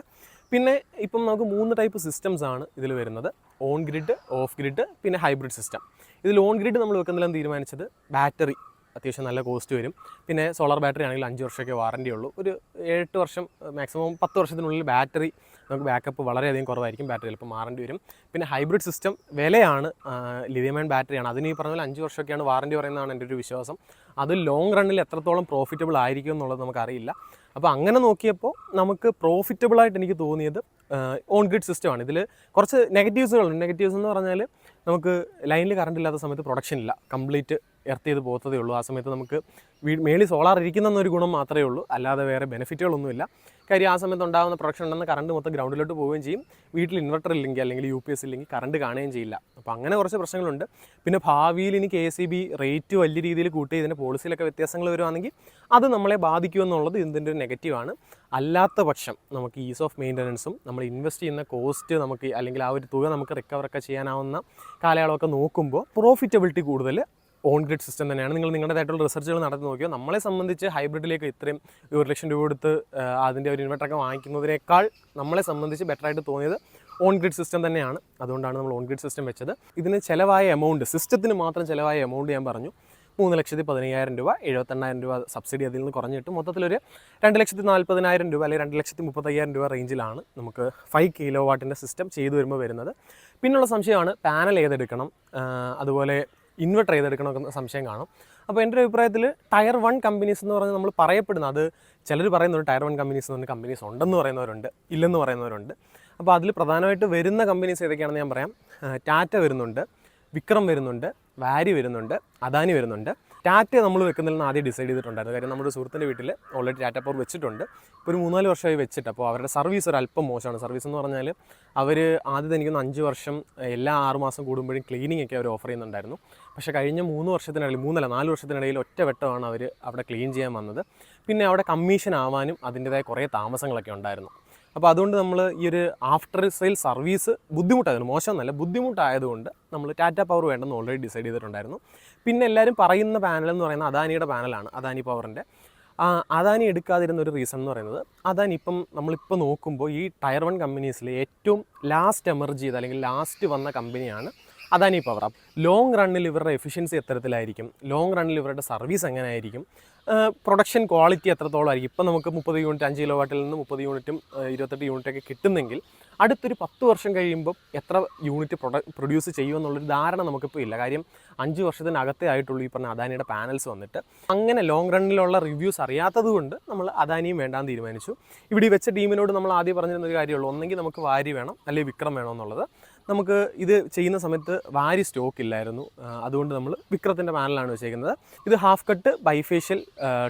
പിന്നെ ഇപ്പം നമുക്ക് മൂന്ന് ടൈപ്പ് സിസ്റ്റംസ് ആണ് ഇതിൽ വരുന്നത്. ഓൺ ഗ്രിഡ് ഓഫ് ഗ്രിഡ് പിന്നെ ഹൈബ്രിഡ് സിസ്റ്റം ഇതിൽ ഓൺ ഗ്രിഡ് നമ്മൾ വെക്കുന്നില്ലെന്ന് തീരുമാനിച്ചത്? ബാറ്ററി അത്യാവശ്യം നല്ല കോസ്റ്റ് വരും. പിന്നെ സോളാർ ബാറ്ററി ആണെങ്കിൽ അഞ്ച് വർഷമൊക്കെ വാറണ്ടി ഉള്ളൂ. ഒരു എട്ട് വർഷം മാക്സിമം പത്ത് വർഷത്തിനുള്ളിൽ ബാറ്ററി നമുക്ക് ബാക്കപ്പ് വളരെയധികം കുറവായിരിക്കും. ബാറ്ററി ചിലപ്പോൾ മാറേണ്ടി വരും. പിന്നെ ഹൈബ്രിഡ് സിസ്റ്റം വിലയാണ് ലിഥിയമയൺ ബാറ്ററിയാണ് അതിന് ഈ പറഞ്ഞ പോലെ അഞ്ച് വർഷമൊക്കെയാണ് വാറണ്ടി പറയുന്നതാണ് എന്റെ ഒരു വിശ്വാസം. അത് ലോങ് റണ്ണിൽ എത്രത്തോളം പ്രോഫിറ്റബിൾ ആയിരിക്കും എന്നുള്ളത് നമുക്കറിയില്ല. അപ്പോൾ അങ്ങനെ നോക്കിയപ്പോൾ നമുക്ക് പ്രോഫിറ്റബിളായിട്ട് എനിക്ക് തോന്നിയത് ഓൺ ഗ്രിഡ് സിസ്റ്റമാണ് ഇതിൽ കുറച്ച് നെഗറ്റീവ്സുകളുണ്ട് നെഗറ്റീവ്സ് എന്ന് പറഞ്ഞാൽ നമുക്ക് ലൈനിൽ കറണ്ട് ഇല്ലാത്ത സമയത്ത് പ്രൊഡക്ഷൻ ഇല്ല. കംപ്ലീറ്റ് എർത്ത് ചെയ്ത് പോകത്തതേ ഉള്ളൂ. ആ സമയത്ത് നമുക്ക് വീ മേളിൽ സോളാർ ഇരിക്കുന്നൊരു ഗുണം മാത്രമേ ഉള്ളൂ. അല്ലാതെ വേറെ ബെനിഫിറ്റുകളൊന്നുമില്ല കാര്യം ആ സമയത്ത് ഉണ്ടാകുന്ന പ്രൊഡക്ഷൻ ഉണ്ടെന്ന് കറണ്ട് മൊത്തം ഗ്രൗണ്ടിലോട്ട് പോവുകയും ചെയ്യും. വീട്ടിൽ ഇൻവെർട്ടർ ഇല്ലെങ്കിൽ അല്ലെങ്കിൽ യു പി എസ് ഇല്ലെങ്കിൽ കറണ്ട് കാണുകയും ചെയ്യില്ല. അപ്പോൾ അങ്ങനെ കുറച്ച് പ്രശ്നങ്ങളുണ്ട്. പിന്നെ ഭാവിയിൽ ഇനി കെ ബി റേറ്റ് വലിയ രീതിയിൽ കൂട്ടി ഇതിന്റെ പോളിസിയിലൊക്കെ വ്യത്യാസങ്ങൾ വരുവാണെങ്കിൽ അത് നമ്മളെ ബാധിക്കുമെന്നുള്ളത് ഇതിന്റെ ഒരു നെഗറ്റീവാണ് അല്ലാത്ത പക്ഷം നമുക്ക് ഈസ് ഓഫ് മെയിന്റനൻസും നമ്മൾ ഇൻവെസ്റ്റ് ചെയ്യുന്ന കോസ്റ്റ് നമുക്ക് അല്ലെങ്കിൽ ആ ഒരു തുക നമുക്ക് റിക്കവറൊക്കെ ചെയ്യാനാവുന്ന കാലയളവൊക്കെ നോക്കുമ്പോൾ പ്രോഫിറ്റബിലിറ്റി കൂടുതൽ ഓൺ ഗ്രിഡ് സിസ്റ്റം തന്നെയാണ്. നിങ്ങൾ നിങ്ങളുടേതായിട്ടുള്ള റിസർച്ചുകൾ നടത്തി നോക്കിയോ? നമ്മളെ സംബന്ധിച്ച് ഹൈബ്രിഡിലേക്ക് ഇത്രയും ഒരു ലക്ഷം രൂപ കൊടുത്ത് അതിന്റെ ഒരു ഇൻവെർട്ടറൊക്കെ വാങ്ങിക്കുന്നതിനേക്കാൾ നമ്മളെ സംബന്ധിച്ച് ബെറ്റർ ആയിട്ട് തോന്നിയത് ഓൺ ഗ്രിഡ് സിസ്റ്റം തന്നെയാണ്. അതുകൊണ്ടാണ് നമ്മൾ ഓൺ ഗ്രിഡ് സിസ്റ്റം വെച്ചത്. ഇതിന് ചിലവായ എമൗണ്ട് സിസ്റ്റത്തിന് മാത്രം ചിലവായ എമൗണ്ട് ഞാൻ പറഞ്ഞു. മൂന്ന് ലക്ഷത്തി പതിനയ്യായിരം രൂപ എഴുപത്തെണ്ണായിരം രൂപ സബ്സിഡി അതിൽ നിന്ന് കുറഞ്ഞിട്ട് മൊത്തത്തിലൊരു രണ്ട് ലക്ഷത്തി നാൽപ്പതിനായിരം രൂപ അല്ലെങ്കിൽ രണ്ട് ലക്ഷത്തി മുപ്പത്തയ്യായിരം രൂപ റേഞ്ചിലാണ് നമുക്ക് ഫൈവ് കിലോ വാട്ടിന്റെ സിസ്റ്റം ചെയ്തു വരുമ്പോൾ വരുന്നത്. പിന്നുള്ള സംശയമാണ് പാനൽ ഏതെടുക്കണം? അതുപോലെ ഇൻവെർട്ടർ ഏതെടുക്കണം എന്ന സംശയം കാണും. അപ്പോൾ എന്റെ ഒരു അഭിപ്രായത്തിൽ ടയർ വൺ കമ്പനീസ് എന്ന് പറഞ്ഞാൽ നമ്മൾ പറയപ്പെടുന്നത് അത് ചിലർ പറയുന്നുണ്ട് ടയർ വൺ കമ്പനീസ് എന്ന് പറഞ്ഞ കമ്പനീസ് ഉണ്ടെന്ന് പറയുന്നവരുണ്ട് ഇല്ലെന്ന് പറയുന്നവരുണ്ട്. അപ്പോൾ അതിൽ പ്രധാനമായിട്ട് വരുന്ന കമ്പനീസ് ഏതൊക്കെയാണെന്ന് ഞാൻ പറയാം. ടാറ്റ വരുന്നുണ്ട് വിക്രം വരുന്നുണ്ട് വാരി വരുന്നുണ്ട് അദാനി വരുന്നുണ്ട്. ടാറ്റ നമ്മൾ വെക്കുന്നതിൽ ആദ്യം ഡിസൈഡ് ചെയ്തിട്ടുണ്ടായിരുന്നു. കാര്യം നമ്മുടെ സുഹൃത്തിന്റെ വീട്ടിൽ ഓൾറെഡി ടാറ്റ പവർ വെച്ചിട്ടുണ്ട്. ഇപ്പോൾ ഒരു മൂന്നാൽ വർഷമായി വെച്ചിട്ട് അപ്പോൾ അവരുടെ സർവീസ് ഒരു അല്പം മോശമാണ്. സർവീസ് എന്ന് പറഞ്ഞാൽ അവർ ആദ്യം എനിക്കൊന്ന് അഞ്ച് വർഷം എല്ലാ ആറ് മാസം കൂടുമ്പോഴും ക്ലീനിങ് ഒക്കെ അവർ ഓഫർ ചെയ്യുന്നുണ്ടായിരുന്നു. പക്ഷേ കഴിഞ്ഞ മൂന്ന് വർഷത്തിനിടയിൽ മൂന്നല്ല നാല് വർഷത്തിനിടയിൽ ഒറ്റ വെട്ടമാണ് അവർ അവിടെ ക്ലീൻ ചെയ്യാൻ വന്നത്. പിന്നെ അവിടെ കമ്മീഷൻ ആവാനും അതിന്റെതായ കുറേ താമസങ്ങളൊക്കെ ഉണ്ടായിരുന്നു. അപ്പോൾ അതുകൊണ്ട് നമ്മൾ ഈ ഒരു ആഫ്റ്റർ സെയിൽ സർവീസ് ബുദ്ധിമുട്ടായിരുന്നു മോശമെന്നല്ല ബുദ്ധിമുട്ടായതുകൊണ്ട് നമ്മൾ ടാറ്റ പവർ വേണ്ടെന്ന് ഓൾറെഡി ഡിസൈഡ് ചെയ്തിട്ടുണ്ടായിരുന്നു. പിന്നെ എല്ലാവരും പറയുന്ന പാനൽ എന്ന് പറയുന്നത് അദാനിയുടെ പാനലാണ് അദാനി പവറിന്റെ അദാനി എടുക്കാതിരുന്ന ഒരു റീസൺ എന്ന് പറയുന്നത് അദാനി ഇപ്പം നമ്മളിപ്പോൾ നോക്കുമ്പോൾ ഈ ടയർ വൺ കമ്പനീസിലെ ഏറ്റവും ലാസ്റ്റ് എമർജ് ചെയ്ത അല്ലെങ്കിൽ ലാസ്റ്റ് വന്ന കമ്പനിയാണ് അദാനി പവർ അപ്പ് ലോങ് റണ്ണിൽ ഇവരുടെ എഫിഷ്യൻസി എത്തരത്തിലായിരിക്കും ലോങ് റണ്ണിൽ ഇവരുടെ സർവീസ് എങ്ങനെയായിരിക്കും? പ്രൊഡക്ഷൻ ക്വാളിറ്റി എത്രത്തോളം ആയിരിക്കും? ഇപ്പം നമുക്ക് മുപ്പത് യൂണിറ്റ് അഞ്ച് കിലോ വാട്ടിൽ നിന്ന് മുപ്പത് യൂണിറ്റും ഇരുപത്തെട്ട് യൂണിറ്റൊക്കെ കിട്ടുന്നെങ്കിൽ അടുത്തൊരു പത്ത് വർഷം കഴിയുമ്പോൾ എത്ര യൂണിറ്റ് പ്രൊഡ പ്രൊഡ്യൂസ് ചെയ്യുമെന്നുള്ളൊരു ധാരണ നമുക്കിപ്പോൾ ഇല്ല. കാര്യം അഞ്ച് വർഷത്തിനകത്തേ ആയിട്ടുള്ളൂ ഈ പറഞ്ഞ അദാനിയുടെ പാനൽസ് വന്നിട്ട്. അങ്ങനെ ലോങ് റണ്ണിലുള്ള റിവ്യൂസ് അറിയാത്തത് കൊണ്ട് നമ്മൾ അദാനിയും വേണ്ടാന്ന് തീരുമാനിച്ചു. ഇവിടെ ഈ വെച്ച ടീമിനോട് നമ്മൾ ആദ്യം പറഞ്ഞിരുന്ന ഒരു കാര്യമുള്ളൂ ഒന്നെങ്കിൽ നമുക്ക് വാരി വേണം അല്ലെങ്കിൽ വിക്രം വേണം എന്നുള്ളത്. നമുക്ക് ഇത് ചെയ്യുന്ന സമയത്ത് വാരി സ്റ്റോക്ക് ഇല്ലായിരുന്നു. അതുകൊണ്ട് നമ്മൾ വിക്രത്തിന്റെ പാനലാണ് വെച്ചേക്കുന്നത്. ഇത് half cut bifacial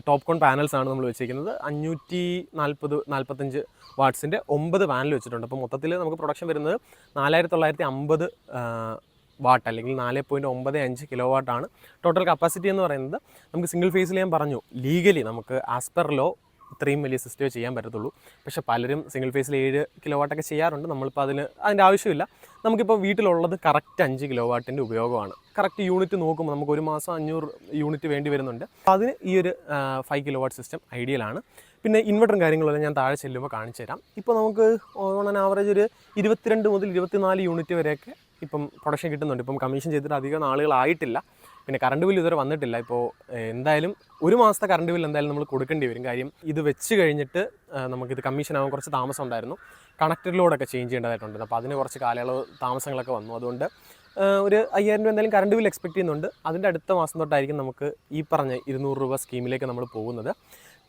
TOPCon panels ആണ് നമ്മൾ വെച്ചേക്കുന്നത്. അഞ്ഞൂറ്റി നാൽപ്പത് നാൽപ്പത്തഞ്ച് വാട്ട്സിന്റെ ഒമ്പത് പാനൽ വെച്ചിട്ടുണ്ട്. അപ്പോൾ മൊത്തത്തിൽ നമുക്ക് പ്രൊഡക്ഷൻ വരുന്നത് നാലായിരത്തി തൊള്ളായിരത്തി അമ്പത് വാട്ട് അല്ലെങ്കിൽ നാല് പോയിന്റ് ഒമ്പത് അഞ്ച് കിലോ വാട്ടാണ് ടോട്ടൽ കപ്പാസിറ്റി എന്ന് പറയുന്നത് നമുക്ക് സിംഗിൾ ഫേസിൽ ഞാൻ പറഞ്ഞു ലീഗലി നമുക്ക് ആസ് പെർ ലോ ഇത്രയും വലിയ സിസ്റ്റമേ ചെയ്യാൻ പറ്റത്തുള്ളൂ. പക്ഷെ പലരും സിംഗിൾ ഫേസിൽ ഏഴ് കിലോ വാട്ടൊക്കെ ചെയ്യാറുണ്ട്. നമ്മളിപ്പോൾ അതിന് അതിന്റെ ആവശ്യമില്ല. നമുക്കിപ്പോൾ വീട്ടിലുള്ളത് കറക്റ്റ് അഞ്ച് കിലോ വാട്ടിന്റെ ഉപയോഗമാണ്. കറക്റ്റ് യൂണിറ്റ് നോക്കുമ്പോൾ നമുക്ക് ഒരു മാസം അഞ്ഞൂറ് യൂണിറ്റ് വേണ്ടി വരുന്നുണ്ട്. അപ്പോൾ അതിന് ഈ ഒരു ഫൈവ് കിലോ വാട്ട് സിസ്റ്റം ഐഡിയലാണ് പിന്നെ ഇൻവെർട്ടറും കാര്യങ്ങളെല്ലാം ഞാൻ താഴെ ചെല്ലുമ്പോൾ കാണിച്ചു തരാം. ഇപ്പോൾ നമുക്ക് ഓൺ ആൻ ആവറേജ് ഒരു ഇരുപത്തിരണ്ട് മുതൽ ഇരുപത്തിനാല് യൂണിറ്റ് വരെയൊക്കെ ഇപ്പം പ്രൊഡക്ഷൻ കിട്ടുന്നുണ്ട്. ഇപ്പം കമ്മീഷൻ ചെയ്തിട്ട് അധികം നാളുകളായിട്ടില്ല. പിന്നെ കറണ്ട് ബില്ല് ഇതുവരെ വന്നിട്ടില്ല. ഇപ്പോൾ എന്തായാലും ഒരു മാസത്തെ കറണ്ട് ബില്ല് എന്തായാലും നമ്മൾ കൊടുക്കേണ്ടി വരും. കാര്യം ഇത് വെച്ച് കഴിഞ്ഞിട്ട് നമുക്കിത് കമ്മീഷൻ ആവാൻ കുറച്ച് താമസം ഉണ്ടായിരുന്നു. കണക്ടറിലൂടെയൊക്കെ ചേഞ്ച് ചെയ്യേണ്ടതായിട്ടുണ്ട്. അപ്പോൾ അതിന് കുറച്ച് കാലയളവ് താമസങ്ങളൊക്കെ വന്നു. അതുകൊണ്ട് ഒരു അയ്യായിരം രൂപ എന്തായാലും കറണ്ട് ബില്ല് എക്സ്പെക്ട് ചെയ്യുന്നുണ്ട്. അതിന്റെ അടുത്ത മാസം തൊട്ടായിരിക്കും നമുക്ക് ഈ പറഞ്ഞ ഇരുന്നൂറ് രൂപ സ്കീമിലേക്ക് നമ്മൾ പോകുന്നത്.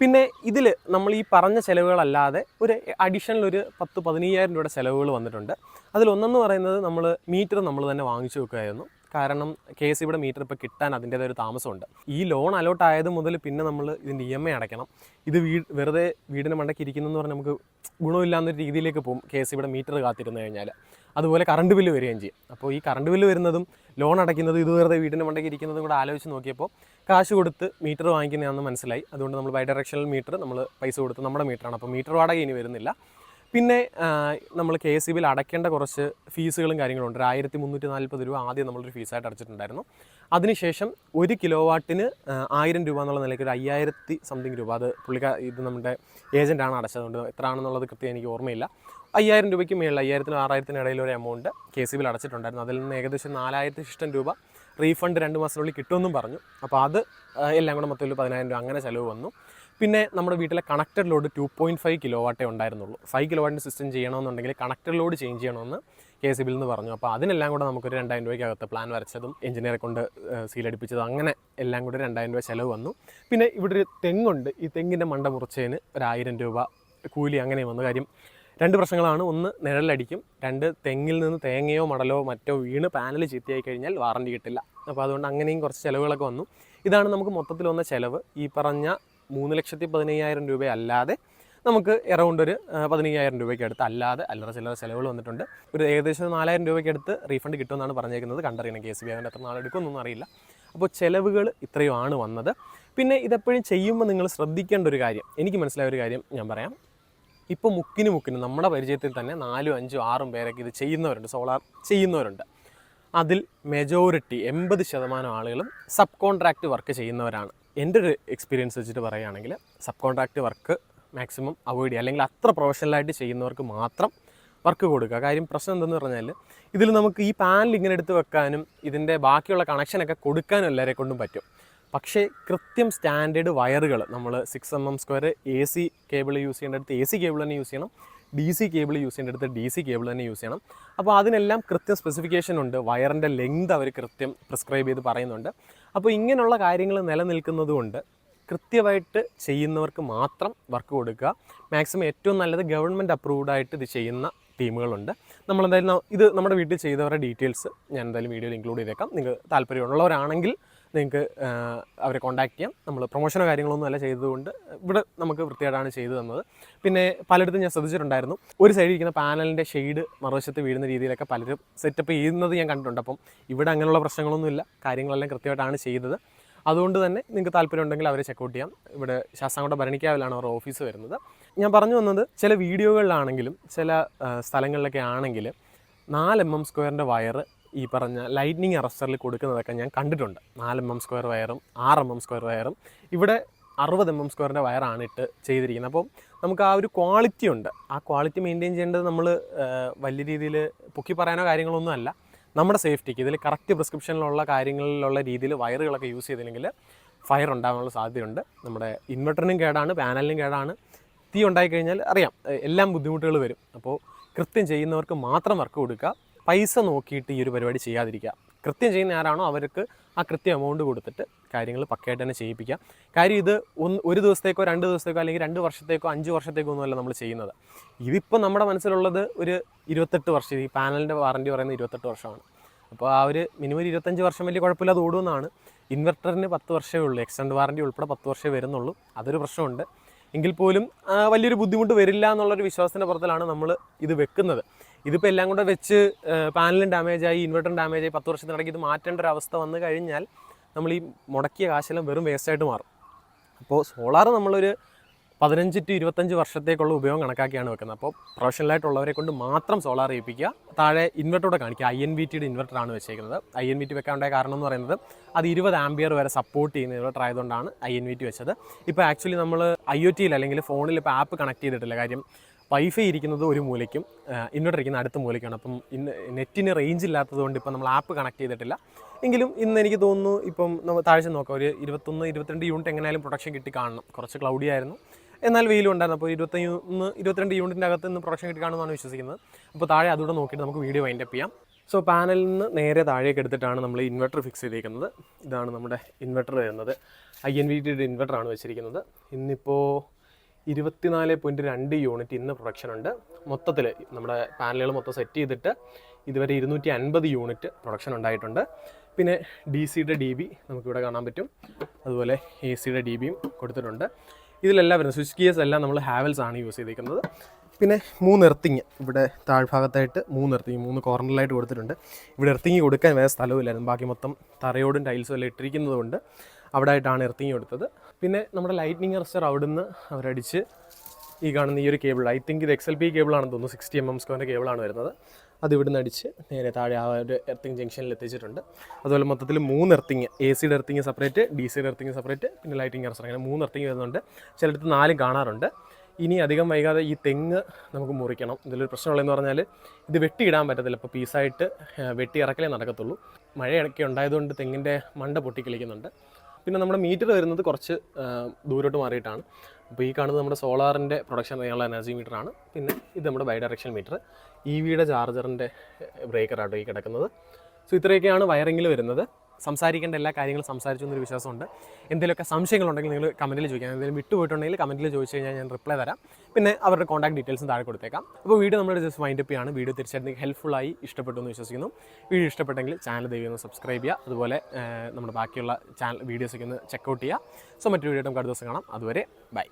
പിന്നെ ഇതിൽ നമ്മൾ ഈ പറഞ്ഞ ചിലവുകളല്ലാതെ ഒരു അഡീഷണൽ ഒരു പത്ത് പതിനയ്യായിരം രൂപയുടെ ചിലവുകൾ വന്നിട്ടുണ്ട്. അതിലൊന്നെന്ന് പറയുന്നത് നമ്മൾ മീറ്റർ നമ്മൾ തന്നെ വാങ്ങിച്ചു വെക്കുകയായിരുന്നു. കാരണം കേസ് ഇവിടെ മീറ്റർ ഇപ്പോൾ കിട്ടാൻ അതിന്റേതായ ഒരു താമസമുണ്ട്. ഈ ലോൺ അലോട്ട് ആയത് മുതൽ പിന്നെ നമ്മൾ ഇതിന്റെ ഇ എം ഐ അടയ്ക്കണം. ഇത് വീ വെറുതെ വീടിന് മണ്ടയ്ക്ക് ഇരിക്കുന്നെന്ന് പറഞ്ഞാൽ നമുക്ക് ഗുണമില്ലാന്നൊരു രീതിയിലേക്ക് പോകും കേസ് ഇവിടെ മീറ്റർ കാത്തിരുന്ന് കഴിഞ്ഞാൽ അതുപോലെ കറണ്ട് ബില്ല് വരികയും ചെയ്യും. അപ്പോൾ ഈ കറണ്ട് ബില്ല് വരുന്നതും ലോൺ അടയ്ക്കുന്നതും ഇത് വെറുതെ വീടിന് മണ്ടയ്ക്ക് ഇരിക്കുന്നതും കൂടെ ആലോചിച്ച് നോക്കിയപ്പോൾ കാശ് കൊടുത്ത് മീറ്റർ വാങ്ങിക്കുന്നതാണെന്ന് മനസ്സിലായി. അതുകൊണ്ട് നമ്മൾ ബൈ ഡയറക്ഷണൽ മീറ്റർ നമ്മൾ പൈസ കൊടുത്ത് നമ്മുടെ മീറ്ററാണ് അപ്പോൾ മീറ്റർ വാടക ഇനി വരുന്നില്ല. പിന്നെ നമ്മൾ കെ എസ് സി ബിയിൽ അടയ്ക്കേണ്ട കുറച്ച് ഫീസുകളും കാര്യങ്ങളും ഉണ്ട് ആയിരത്തി മുന്നൂറ്റി നാൽപ്പത് രൂപ ആദ്യം നമ്മളൊരു ഫീസായിട്ട് അടച്ചിട്ടുണ്ടായിരുന്നു. അതിനുശേഷം ഒരു കിലോ വാട്ടിന് ആയിരം രൂപ എന്നുള്ള നിലയ്ക്ക് ഒരു അയ്യായിരത്തി സംതിങ് രൂപ. അത് പുള്ളിക്കാർ ഇത് നമ്മുടെ ഏജന്റാണ് അടച്ചതുകൊണ്ട് എത്ര ആണെന്നുള്ളത് കൃത്യം എനിക്ക് ഓർമ്മയില്ല. അയ്യായിരം രൂപയ്ക്ക് മേളിൽ അയ്യായിരത്തിനും ആറായിരത്തിനും ഇടയിൽ ഒരു എമൗണ്ട് കെ സി ബിയിൽ അടച്ചിട്ടുണ്ടായിരുന്നു. അതിൽ നിന്ന് ഏകദേശം നാലായിരത്തി ഇഷ്ടം രൂപ റീഫണ്ട് രണ്ട് മാസത്തിനുള്ളിൽ കിട്ടുമെന്നും പറഞ്ഞു. അപ്പോൾ അത് എല്ലാം കൂടെ മൊത്തത്തിൽ പതിനായിരം രൂപ അങ്ങനെ ചിലവ് വന്നു. പിന്നെ നമ്മുടെ വീട്ടിലെ connected load two point five kilo വാട്ടേ ഉണ്ടായിരുന്നുള്ളൂ. ഫൈവ് കിലോ വാട്ടിന്റെ സിസ്റ്റം ചെയ്യണമെന്നുണ്ടെങ്കിൽ കണക്റ്റഡ് ലോഡ് ചേഞ്ച് ചെയ്യണമെന്ന് കെ സി ബിൽ എന്ന് പറഞ്ഞു. അപ്പോൾ അതിനെല്ലാം കൂടെ നമുക്കൊരു രണ്ടായിരം രൂപയ്ക്കകത്ത് പ്ലാൻ വരച്ചതും എഞ്ചിനീയറെ കൊണ്ട് സീലടിപ്പിച്ചതും അങ്ങനെ എല്ലാം കൂടെ രണ്ടായിരം രൂപ ചിലവ് വന്നു. പിന്നെ ഇവിടെ ഒരു തെങ്ങുണ്ട്. ഈ തെങ്ങിന്റെ മണ്ട മുറിച്ചതിന് ഒരു രൂപ കൂലി അങ്ങനെ വന്നു. കാര്യം രണ്ട് പ്രശ്നങ്ങളാണ്. ഒന്ന് നിഴലടിക്കും. രണ്ട് തെങ്ങിൽ നിന്ന് തേങ്ങയോ മടലോ മറ്റോ വീണ് പാനൽ ചീത്തയായി കഴിഞ്ഞാൽ വാറണ്ടി കിട്ടില്ല. അപ്പോൾ അതുകൊണ്ട് അങ്ങനെയും കുറച്ച് ചിലവുകളൊക്കെ വന്നു. ഇതാണ് നമുക്ക് മൊത്തത്തിൽ വന്ന ചിലവ്. ഈ പറഞ്ഞ മൂന്ന് ലക്ഷത്തി പതിനയ്യായിരം രൂപ അല്ലാതെ നമുക്ക് എറൗണ്ട് ഒരു പതിനയ്യായിരം രൂപയ്ക്ക് അടുത്ത് അല്ലാതെ അല്ലറ ചില്ലറ ചിലവുകൾ വന്നിട്ടുണ്ട്. ഒരു ഏകദേശം നാലായിരം രൂപയ്ക്ക് അടുത്ത് റീഫണ്ട് കിട്ടുമെന്നാണ് പറഞ്ഞേക്കുന്നത്. കണ്ടറിയണം കെ എസ് ബി അതിന്റെ എത്ര നാളെടുക്കുമെന്നൊന്നും അറിയില്ല. അപ്പോൾ ചിലവുകൾ ഇത്രയുമാണ് വന്നത്. പിന്നെ ഇതെപ്പോഴും ചെയ്യുമ്പോൾ നിങ്ങൾ ശ്രദ്ധിക്കേണ്ട ഒരു കാര്യം. എനിക്ക് മനസ്സിലായ ഒരു കാര്യം ഞാൻ പറയാം. ഇപ്പോൾ മുക്കിന് മുക്കിന് നമ്മുടെ പരിചയത്തിൽ തന്നെ നാലും അഞ്ചും ആറും പേരൊക്കെ ഇത് ചെയ്യുന്നവരുണ്ട് സോളാർ ചെയ്യുന്നവരുണ്ട്. അതിൽ മെജോറിറ്റി എൺപത് ശതമാനം ആളുകളും സബ് കോൺട്രാക്റ്റ് വർക്ക് ചെയ്യുന്നവരാണ്. എന്റെ ഒരു എക്സ്പീരിയൻസ് വെച്ചിട്ട് പറയുകയാണെങ്കിൽ subcontract work maximum avoid ചെയ്യുക അല്ലെങ്കിൽ അത്ര പ്രൊഫഷണലായിട്ട് ചെയ്യുന്നവർക്ക് മാത്രം വർക്ക് കൊടുക്കുക. കാര്യം പ്രശ്നം എന്തെന്ന് പറഞ്ഞാൽ ഇതിൽ നമുക്ക് ഈ പാനൽ ഇങ്ങനെ എടുത്ത് വെക്കാനും ഇതിന്റെ ബാക്കിയുള്ള കണക്ഷനൊക്കെ കൊടുക്കാനും എല്ലാവരെ കൊണ്ടും പറ്റും. പക്ഷേ കൃത്യം സ്റ്റാൻഡേർഡ് വയറുകൾ നമ്മൾ six M M square A C cable use ചെയ്യേണ്ടടുത്ത് A C cable തന്നെ യൂസ് ചെയ്യണം. ഡി സി കേബിൾ യൂസ് ചെയ്യേണ്ടടുത്ത് ഡി സി കേബിൾ തന്നെ യൂസ് ചെയ്യണം. അപ്പോൾ അതിനെല്ലാം കൃത്യം സ്പെസിഫിക്കേഷൻ ഉണ്ട്. വയറിന്റെ ലെങ്ത് അവർ കൃത്യം പ്രിസ്ക്രൈബ് ചെയ്ത് പറയുന്നുണ്ട്. അപ്പോൾ ഇങ്ങനെയുള്ള കാര്യങ്ങൾ നിലനിൽക്കുന്നത് കൊണ്ട് കൃത്യമായിട്ട് ചെയ്യുന്നവർക്ക് മാത്രം വർക്ക് കൊടുക്കുക. മാക്സിമം ഏറ്റവും നല്ലത് ഗവൺമെന്റ് അപ്രൂവ്ഡ് ആയിട്ട് ഇത് ചെയ്യുന്ന ടീമുകളുണ്ട്. നമ്മളെന്തായാലും ഇത് നമ്മുടെ വീട്ടിൽ ചെയ്തവരുടെ ഡീറ്റെയിൽസ് ഞാൻ എന്തായാലും വീഡിയോയിൽ ഇൻക്ലൂഡ് ചെയ്തേക്കാം. നിങ്ങൾക്ക് താല്പര്യമുള്ളവരാണെങ്കിൽ നിങ്ങൾക്ക് അവരെ കോൺടാക്ട് ചെയ്യാം. നമ്മൾ പ്രൊമോഷനോ കാര്യങ്ങളൊന്നും അല്ല ചെയ്തതുകൊണ്ട് ഇവിടെ നമുക്ക് വൃത്തിയായിട്ടാണ് ചെയ്തു തന്നത്. പിന്നെ പലയിടത്തും ഞാൻ ശ്രദ്ധിച്ചിട്ടുണ്ടായിരുന്നു. ഒരു സൈഡിൽ ഇരിക്കുന്ന പാനലിന്റെ ഷെയ്ഡ് മറുവശത്ത് വീഴുന്ന രീതിയിലൊക്കെ പലരും സെറ്റപ്പ് ചെയ്യുന്നത് ഞാൻ കണ്ടിട്ടുണ്ട്. അപ്പം ഇവിടെ അങ്ങനെയുള്ള പ്രശ്നങ്ങളൊന്നുമില്ല. കാര്യങ്ങളെല്ലാം കൃത്യമായിട്ടാണ് ചെയ്തത്. അതുകൊണ്ട് തന്നെ നിങ്ങൾക്ക് താല്പര്യം ഉണ്ടെങ്കിൽ അവരെ ചെക്കൗട്ട് ചെയ്യാം. ഇവിടെ ശാസ്താംകോട്ട ഭരണിക്കാവിലാണ് അവർ ഓഫീസ് വരുന്നത്. ഞാൻ പറഞ്ഞു വന്നത് ചില വീഡിയോകളിലാണെങ്കിലും ചില സ്ഥലങ്ങളിലൊക്കെ ആണെങ്കിൽ നാല് എം എം സ്ക്വയറിന്റെ വയർ ഈ പറഞ്ഞ ലൈറ്റ്നിങ് അറസ്റ്ററിൽ കൊടുക്കുന്നതൊക്കെ ഞാൻ കണ്ടിട്ടുണ്ട്. നാല് എം എം സ്ക്വയർ വയറും ആറ് എം എം സ്ക്വയർ വയറും. ഇവിടെ അറുപത് എം എം സ്ക്വയറിന്റെ വയറാണ് ഇട്ട് ചെയ്തിരിക്കുന്നത്. അപ്പം നമുക്ക് ആ ഒരു ക്വാളിറ്റി ഉണ്ട്. ആ ക്വാളിറ്റി മെയിന്റെയിൻ ചെയ്യേണ്ടത് നമ്മൾ വലിയ രീതിയിൽ പൊക്കി പറയാനോ കാര്യങ്ങളൊന്നും അല്ല. നമ്മുടെ സേഫ്റ്റിക്ക് ഇതിൽ കറക്റ്റ് പ്രിസ്ക്രിപ്ഷനിലുള്ള കാര്യങ്ങളിലുള്ള രീതിയിൽ വയറുകളൊക്കെ യൂസ് ചെയ്തില്ലെങ്കിൽ ഫയർ ഉണ്ടാകാനുള്ള സാധ്യതയുണ്ട്. നമ്മുടെ ഇൻവെർട്ടറിനും കേടാണ് പാനലിനും കേടാണ്. തീ ഉണ്ടായിക്കഴിഞ്ഞാൽ അറിയാം എല്ലാം ബുദ്ധിമുട്ടുകൾ വരും. അപ്പോൾ കൃത്യം ചെയ്യുന്നവർക്ക് മാത്രം വർക്ക് കൊടുക്കുക. പൈസ നോക്കിയിട്ട് ഈ ഒരു പരിപാടി ചെയ്യാതിരിക്കുക. കൃത്യം ചെയ്യുന്ന ആരാണോ അവർക്ക് ആ കൃത്യം എമൗണ്ട് കൊടുത്തിട്ട് കാര്യങ്ങൾ പക്കയായിട്ട് തന്നെ ചെയ്യിപ്പിക്കാം കാര്യം ഇത് ഒന്ന് ഒരു ദിവസത്തേക്കോ രണ്ട് ദിവസത്തേക്കോ അല്ലെങ്കിൽ രണ്ട് വർഷത്തേക്കോ അഞ്ച് വർഷത്തേക്കോ ഒന്നുമല്ല നമ്മൾ ചെയ്യുന്നത്. ഇതിപ്പോൾ നമ്മുടെ മനസ്സിലുള്ളത് ഒരു ഇരുപത്തെട്ട് വർഷം ഈ പാനലിന്റെ വാറന്റി പറയുന്നത് ഇരുപത്തെട്ട് വർഷമാണ്. അപ്പോൾ ആ ഒരു മിനിമം ഒരു ഇരുപത്തഞ്ച് വർഷം വലിയ കുഴപ്പമില്ലാതെ ഓടുമെന്നാണ്. ഇൻവെർട്ടറിന് പത്ത് വർഷമേ ഉള്ളൂ എക്സ്റ്റൻഡ് വാറന്റി ഉൾപ്പെടെ പത്ത് വർഷമേ വരുന്നുള്ളൂ. അതൊരു പ്രശ്നമുണ്ട്. എങ്കിൽ പോലും വലിയൊരു ബുദ്ധിമുട്ട് വരില്ല എന്നുള്ളൊരു വിശ്വാസത്തിന്റെ പുറത്തിലാണ് നമ്മൾ ഇത് വെക്കുന്നത്. ഇതിപ്പോൾ എല്ലാം കൂടെ വെച്ച് പാനലും ഡാമേജ് ആയി ഇൻവെർട്ടറും ഡാമേജ് ആയി പത്ത് വർഷത്തിനിടയ്ക്ക് ഇത് മാറ്റേണ്ട ഒരു അവസ്ഥ വന്നു കഴിഞ്ഞാൽ നമ്മൾ ഈ മുടക്കിയ കാശെല്ലാം വെറും വേസ്റ്റായിട്ട് മാറും. അപ്പോൾ സോളാർ നമ്മളൊരു പതിനഞ്ച് ടു ഇരുപത്തഞ്ച് വർഷത്തേക്കുള്ള ഉപയോഗം കണക്കാക്കിയാണ് വെക്കുന്നത്. അപ്പോൾ പ്രൊഫഷണലായിട്ടുള്ളവരെ കൊണ്ട് മാത്രം സോളാർ ചെയ്യിപ്പിക്കുക താഴെ ഇൻവെർട്ടറോടെ കാണിക്കുക ഐ എൻ വി ടിയുടെ ഇൻവെർട്ടറാണ് വെച്ചേക്കുന്നത്. ഐ എൻ വി ടി വെക്കാനുണ്ടായ കാരണം എന്ന് പറയുന്നത് അത് ഇരുപത് ആംബിയർ വരെ സപ്പോർട്ട് ചെയ്യുന്ന ഇൻവെർട്ടർ ആയതുകൊണ്ടാണ് ഐ എൻ വി ടി വെച്ചത്. ഇപ്പോൾ ആക്ച്വലി നമ്മൾ ഐ ഒ ടിയിൽ അല്ലെങ്കിൽ ഫോണിൽ ഇപ്പോൾ ആപ്പ് കണക്ട് ചെയ്തിട്ടില്ല. കാര്യം വൈഫൈ ഇരിക്കുന്നത് ഒരു മൂലയ്ക്കും ഇൻവെർട്ടർ ഇരിക്കുന്ന അടുത്ത മൂലയ്ക്കാണ്. അപ്പം ഇന്ന് നെറ്റിന് റേഞ്ച് ഇല്ലാത്തത് കൊണ്ട് ഇപ്പം നമ്മൾ ആപ്പ് കണക്ട് ചെയ്തിട്ടില്ല. എങ്കിലും ഇന്ന് എനിക്ക് തോന്നുന്നു ഇപ്പം നമ്മൾ താഴ്ച നോക്കാം. ഒരു ഇരുപത്തൊന്ന് ഇരുപത്തിരണ്ട് യൂണിറ്റ് എങ്ങനെയായാലും പ്രൊഡക്ഷൻ കിട്ടി കാണണം. കുറച്ച് ക്ലൗഡി ആയിരുന്നു. എന്നാൽ വെയിലും ഉണ്ടായിരുന്നു. അപ്പോൾ ഇരുപത്തൊന്ന് ഇരുപത്തിരണ്ട് യൂണിറ്റിന്റെ അകത്ത് നിന്ന് പ്രൊഡക്ഷൻ കിട്ടി കാണുമെന്നാണ് വിശ്വസിക്കുന്നത്. അപ്പോൾ താഴെ അതുകൂടെ നോക്കിയിട്ട് നമുക്ക് വീഡിയോ വൈൻഡപ്പ് ചെയ്യാം. സോ പാനലിൽ നിന്ന് നേരെ താഴേക്ക് എടുത്തിട്ടാണ് നമ്മൾ ഇൻവെർട്ടർ ഫിക്സ് ചെയ്തിരിക്കുന്നത് ഇതാണ് നമ്മുടെ ഇൻവെർട്ടർ വരുന്നത്. ഐ എൻ വി ടിയുടെ ഇൻവെർട്ടറാണ് വെച്ചിരിക്കുന്നത്. ഇന്നിപ്പോൾ ഇരുപത്തിനാല് പോയിന്റ് രണ്ട് യൂണിറ്റ് ഇന്ന് പ്രൊഡക്ഷൻ ഉണ്ട്. മൊത്തത്തിൽ നമ്മുടെ പാനലുകൾ മൊത്തം സെറ്റ് ചെയ്തിട്ട് ഇതുവരെ ഇരുന്നൂറ്റി അൻപത് യൂണിറ്റ് പ്രൊഡക്ഷൻ ഉണ്ടായിട്ടുണ്ട്. പിന്നെ ഡി സിയുടെ ഡി ബി നമുക്കിവിടെ കാണാൻ പറ്റും. അതുപോലെ എ സിയുടെ ഡി ബിയും കൊടുത്തിട്ടുണ്ട്. ഇതിലെല്ലാം വരുന്നത് സ്വിച്ച് ഗിയേഴ്സ് എല്ലാം നമ്മൾ ഹാവൽസ് ആണ് യൂസ് ചെയ്തിരിക്കുന്നത്. പിന്നെ മൂന്ന് എർത്തിങ് ഇവിടെ താഴ്ഭാഗത്തായിട്ട് മൂന്ന് എർത്തിങ് മൂന്ന് കോർണറിലായിട്ട് കൊടുത്തിട്ടുണ്ട്. ഇവിടെ എർത്തിങ് കൊടുക്കാൻ വേറെ സ്ഥലമില്ലായിരുന്നു ബാക്കി മൊത്തം തറയോടും ടൈൽസും എല്ലാം ഇട്ടിരിക്കുന്നത് കൊണ്ട് അവിടെ ആയിട്ടാണ് എർത്തിങ് കൊടുത്തത്. പിന്നെ നമ്മുടെ ലൈറ്റ്നിങ് അറസ്റ്റർ അവിടുന്ന് അവരടിച്ച് ഈ കാണുന്ന ഈ ഒരു കേബിൾ ഐ തിങ്ക് ഇത് എക്സ് എൽ പി കേബിളാണെന്ന് തോന്നുന്നു സിക്സ്റ്റി എം എം സ്ക്വയറിന്റെ കേബിളാണ് വരുന്നത്. അത് ഇവിടുന്ന് അടിച്ച് നേരെ താഴെ ആ ഒരു എർത്തിങ് ജംഗ്ഷനിൽ എത്തിച്ചിട്ടുണ്ട്. അതുപോലെ മൊത്തത്തിൽ മൂന്ന് എർത്തിങ് എ സിയുടെ എർത്തിങ് സെപ്പറേറ്റ് ഡി സിയുടെ എർത്തിങ് സെപ്പറേറ്റ് പിന്നെ ലൈറ്റിംഗ് അറസ്റ്റർ അങ്ങനെ മൂന്ന് എർത്തിങ് വരുന്നുണ്ട്. ചിലടത്ത് നാലും കാണാറുണ്ട്. ഇനി അധികം വൈകാതെ ഈ തെങ്ങ് നമുക്ക് മുറിക്കണം. ഇതിലൊരു പ്രശ്നമുള്ളതെന്ന് പറഞ്ഞാൽ ഇത് വെട്ടിയിടാൻ പറ്റത്തില്ല. ഇപ്പോൾ പീസായിട്ട് വെട്ടി ഇറക്കലേ നടക്കത്തുള്ളൂ. മഴയൊക്കെ ഉണ്ടായതുകൊണ്ട് തെങ്ങിന്റെ മണ്ട പൊട്ടിക്കളിക്കുന്നുണ്ട്. പിന്നെ നമ്മുടെ മീറ്റർ വരുന്നത് കുറച്ച് ദൂരോട്ട് മാറിയിട്ടാണ്. അപ്പോൾ ഈ കാണുന്നത് നമ്മുടെ സോളാറിന്റെ പ്രൊഡക്ഷൻ ചെയ്യാനുള്ള എനർജി മീറ്റർ ആണ് പിന്നെ ഇത് നമ്മുടെ ബൈ ഡയറക്ഷൻ മീറ്റർ. ഇ വിയുടെ ചാർജറിന്റെ ബ്രേക്കറാട്ടോ ഈ കിടക്കുന്നത്. സോ ഇത്രയൊക്കെയാണ് വയറിങ്ങിൽ വരുന്നത്. സംസാരിക്കേണ്ട എല്ലാ കാര്യങ്ങളും സംസാരിച്ചു എന്നൊരു വിശ്വാസമുണ്ട്. എന്തെങ്കിലുമൊക്കെ സംശയങ്ങളുണ്ടെങ്കിൽ നിങ്ങൾ കമന്റിൽ ചോദിക്കാം. എന്തെങ്കിലും വിട്ടുപോയിട്ടുണ്ടെങ്കിൽ കമന്റിൽ ചോദിച്ചു കഴിഞ്ഞാൽ ഞാൻ റിപ്ലൈ തരാം. പിന്നെ അവരുടെ കോൺടാക്ട് ഡീറ്റെയിൽസും താഴെ കൊടുത്തേക്കാം. അപ്പോൾ വീഡിയോ നമ്മൾ ജസ്റ്റ് വൈൻഡപ്പ് ചെയ്യാണ്. വീഡിയോ തീർച്ചയായിട്ടും ഹെൽപ്ഫുള്ളായി ഇഷ്ടപ്പെട്ടു എന്ന് വിശ്വസിക്കുന്നു. വീഡിയോ ഇഷ്ടപ്പെട്ടെങ്കിൽ ചാനൽ ദൈവം സബ്സ്ക്രൈബ് ചെയ്യുക. അതുപോലെ നമ്മുടെ ബാക്കിയുള്ള ചാനൽ വീഡിയോസൊക്കെ ഒന്ന് ചെക്കൗട്ട് ചെയ്യുക. സോ മറ്റൊരു വീഡിയോ നമുക്ക് അടുത്ത ദിവസം കാണാം. അതുവരെ ബൈ.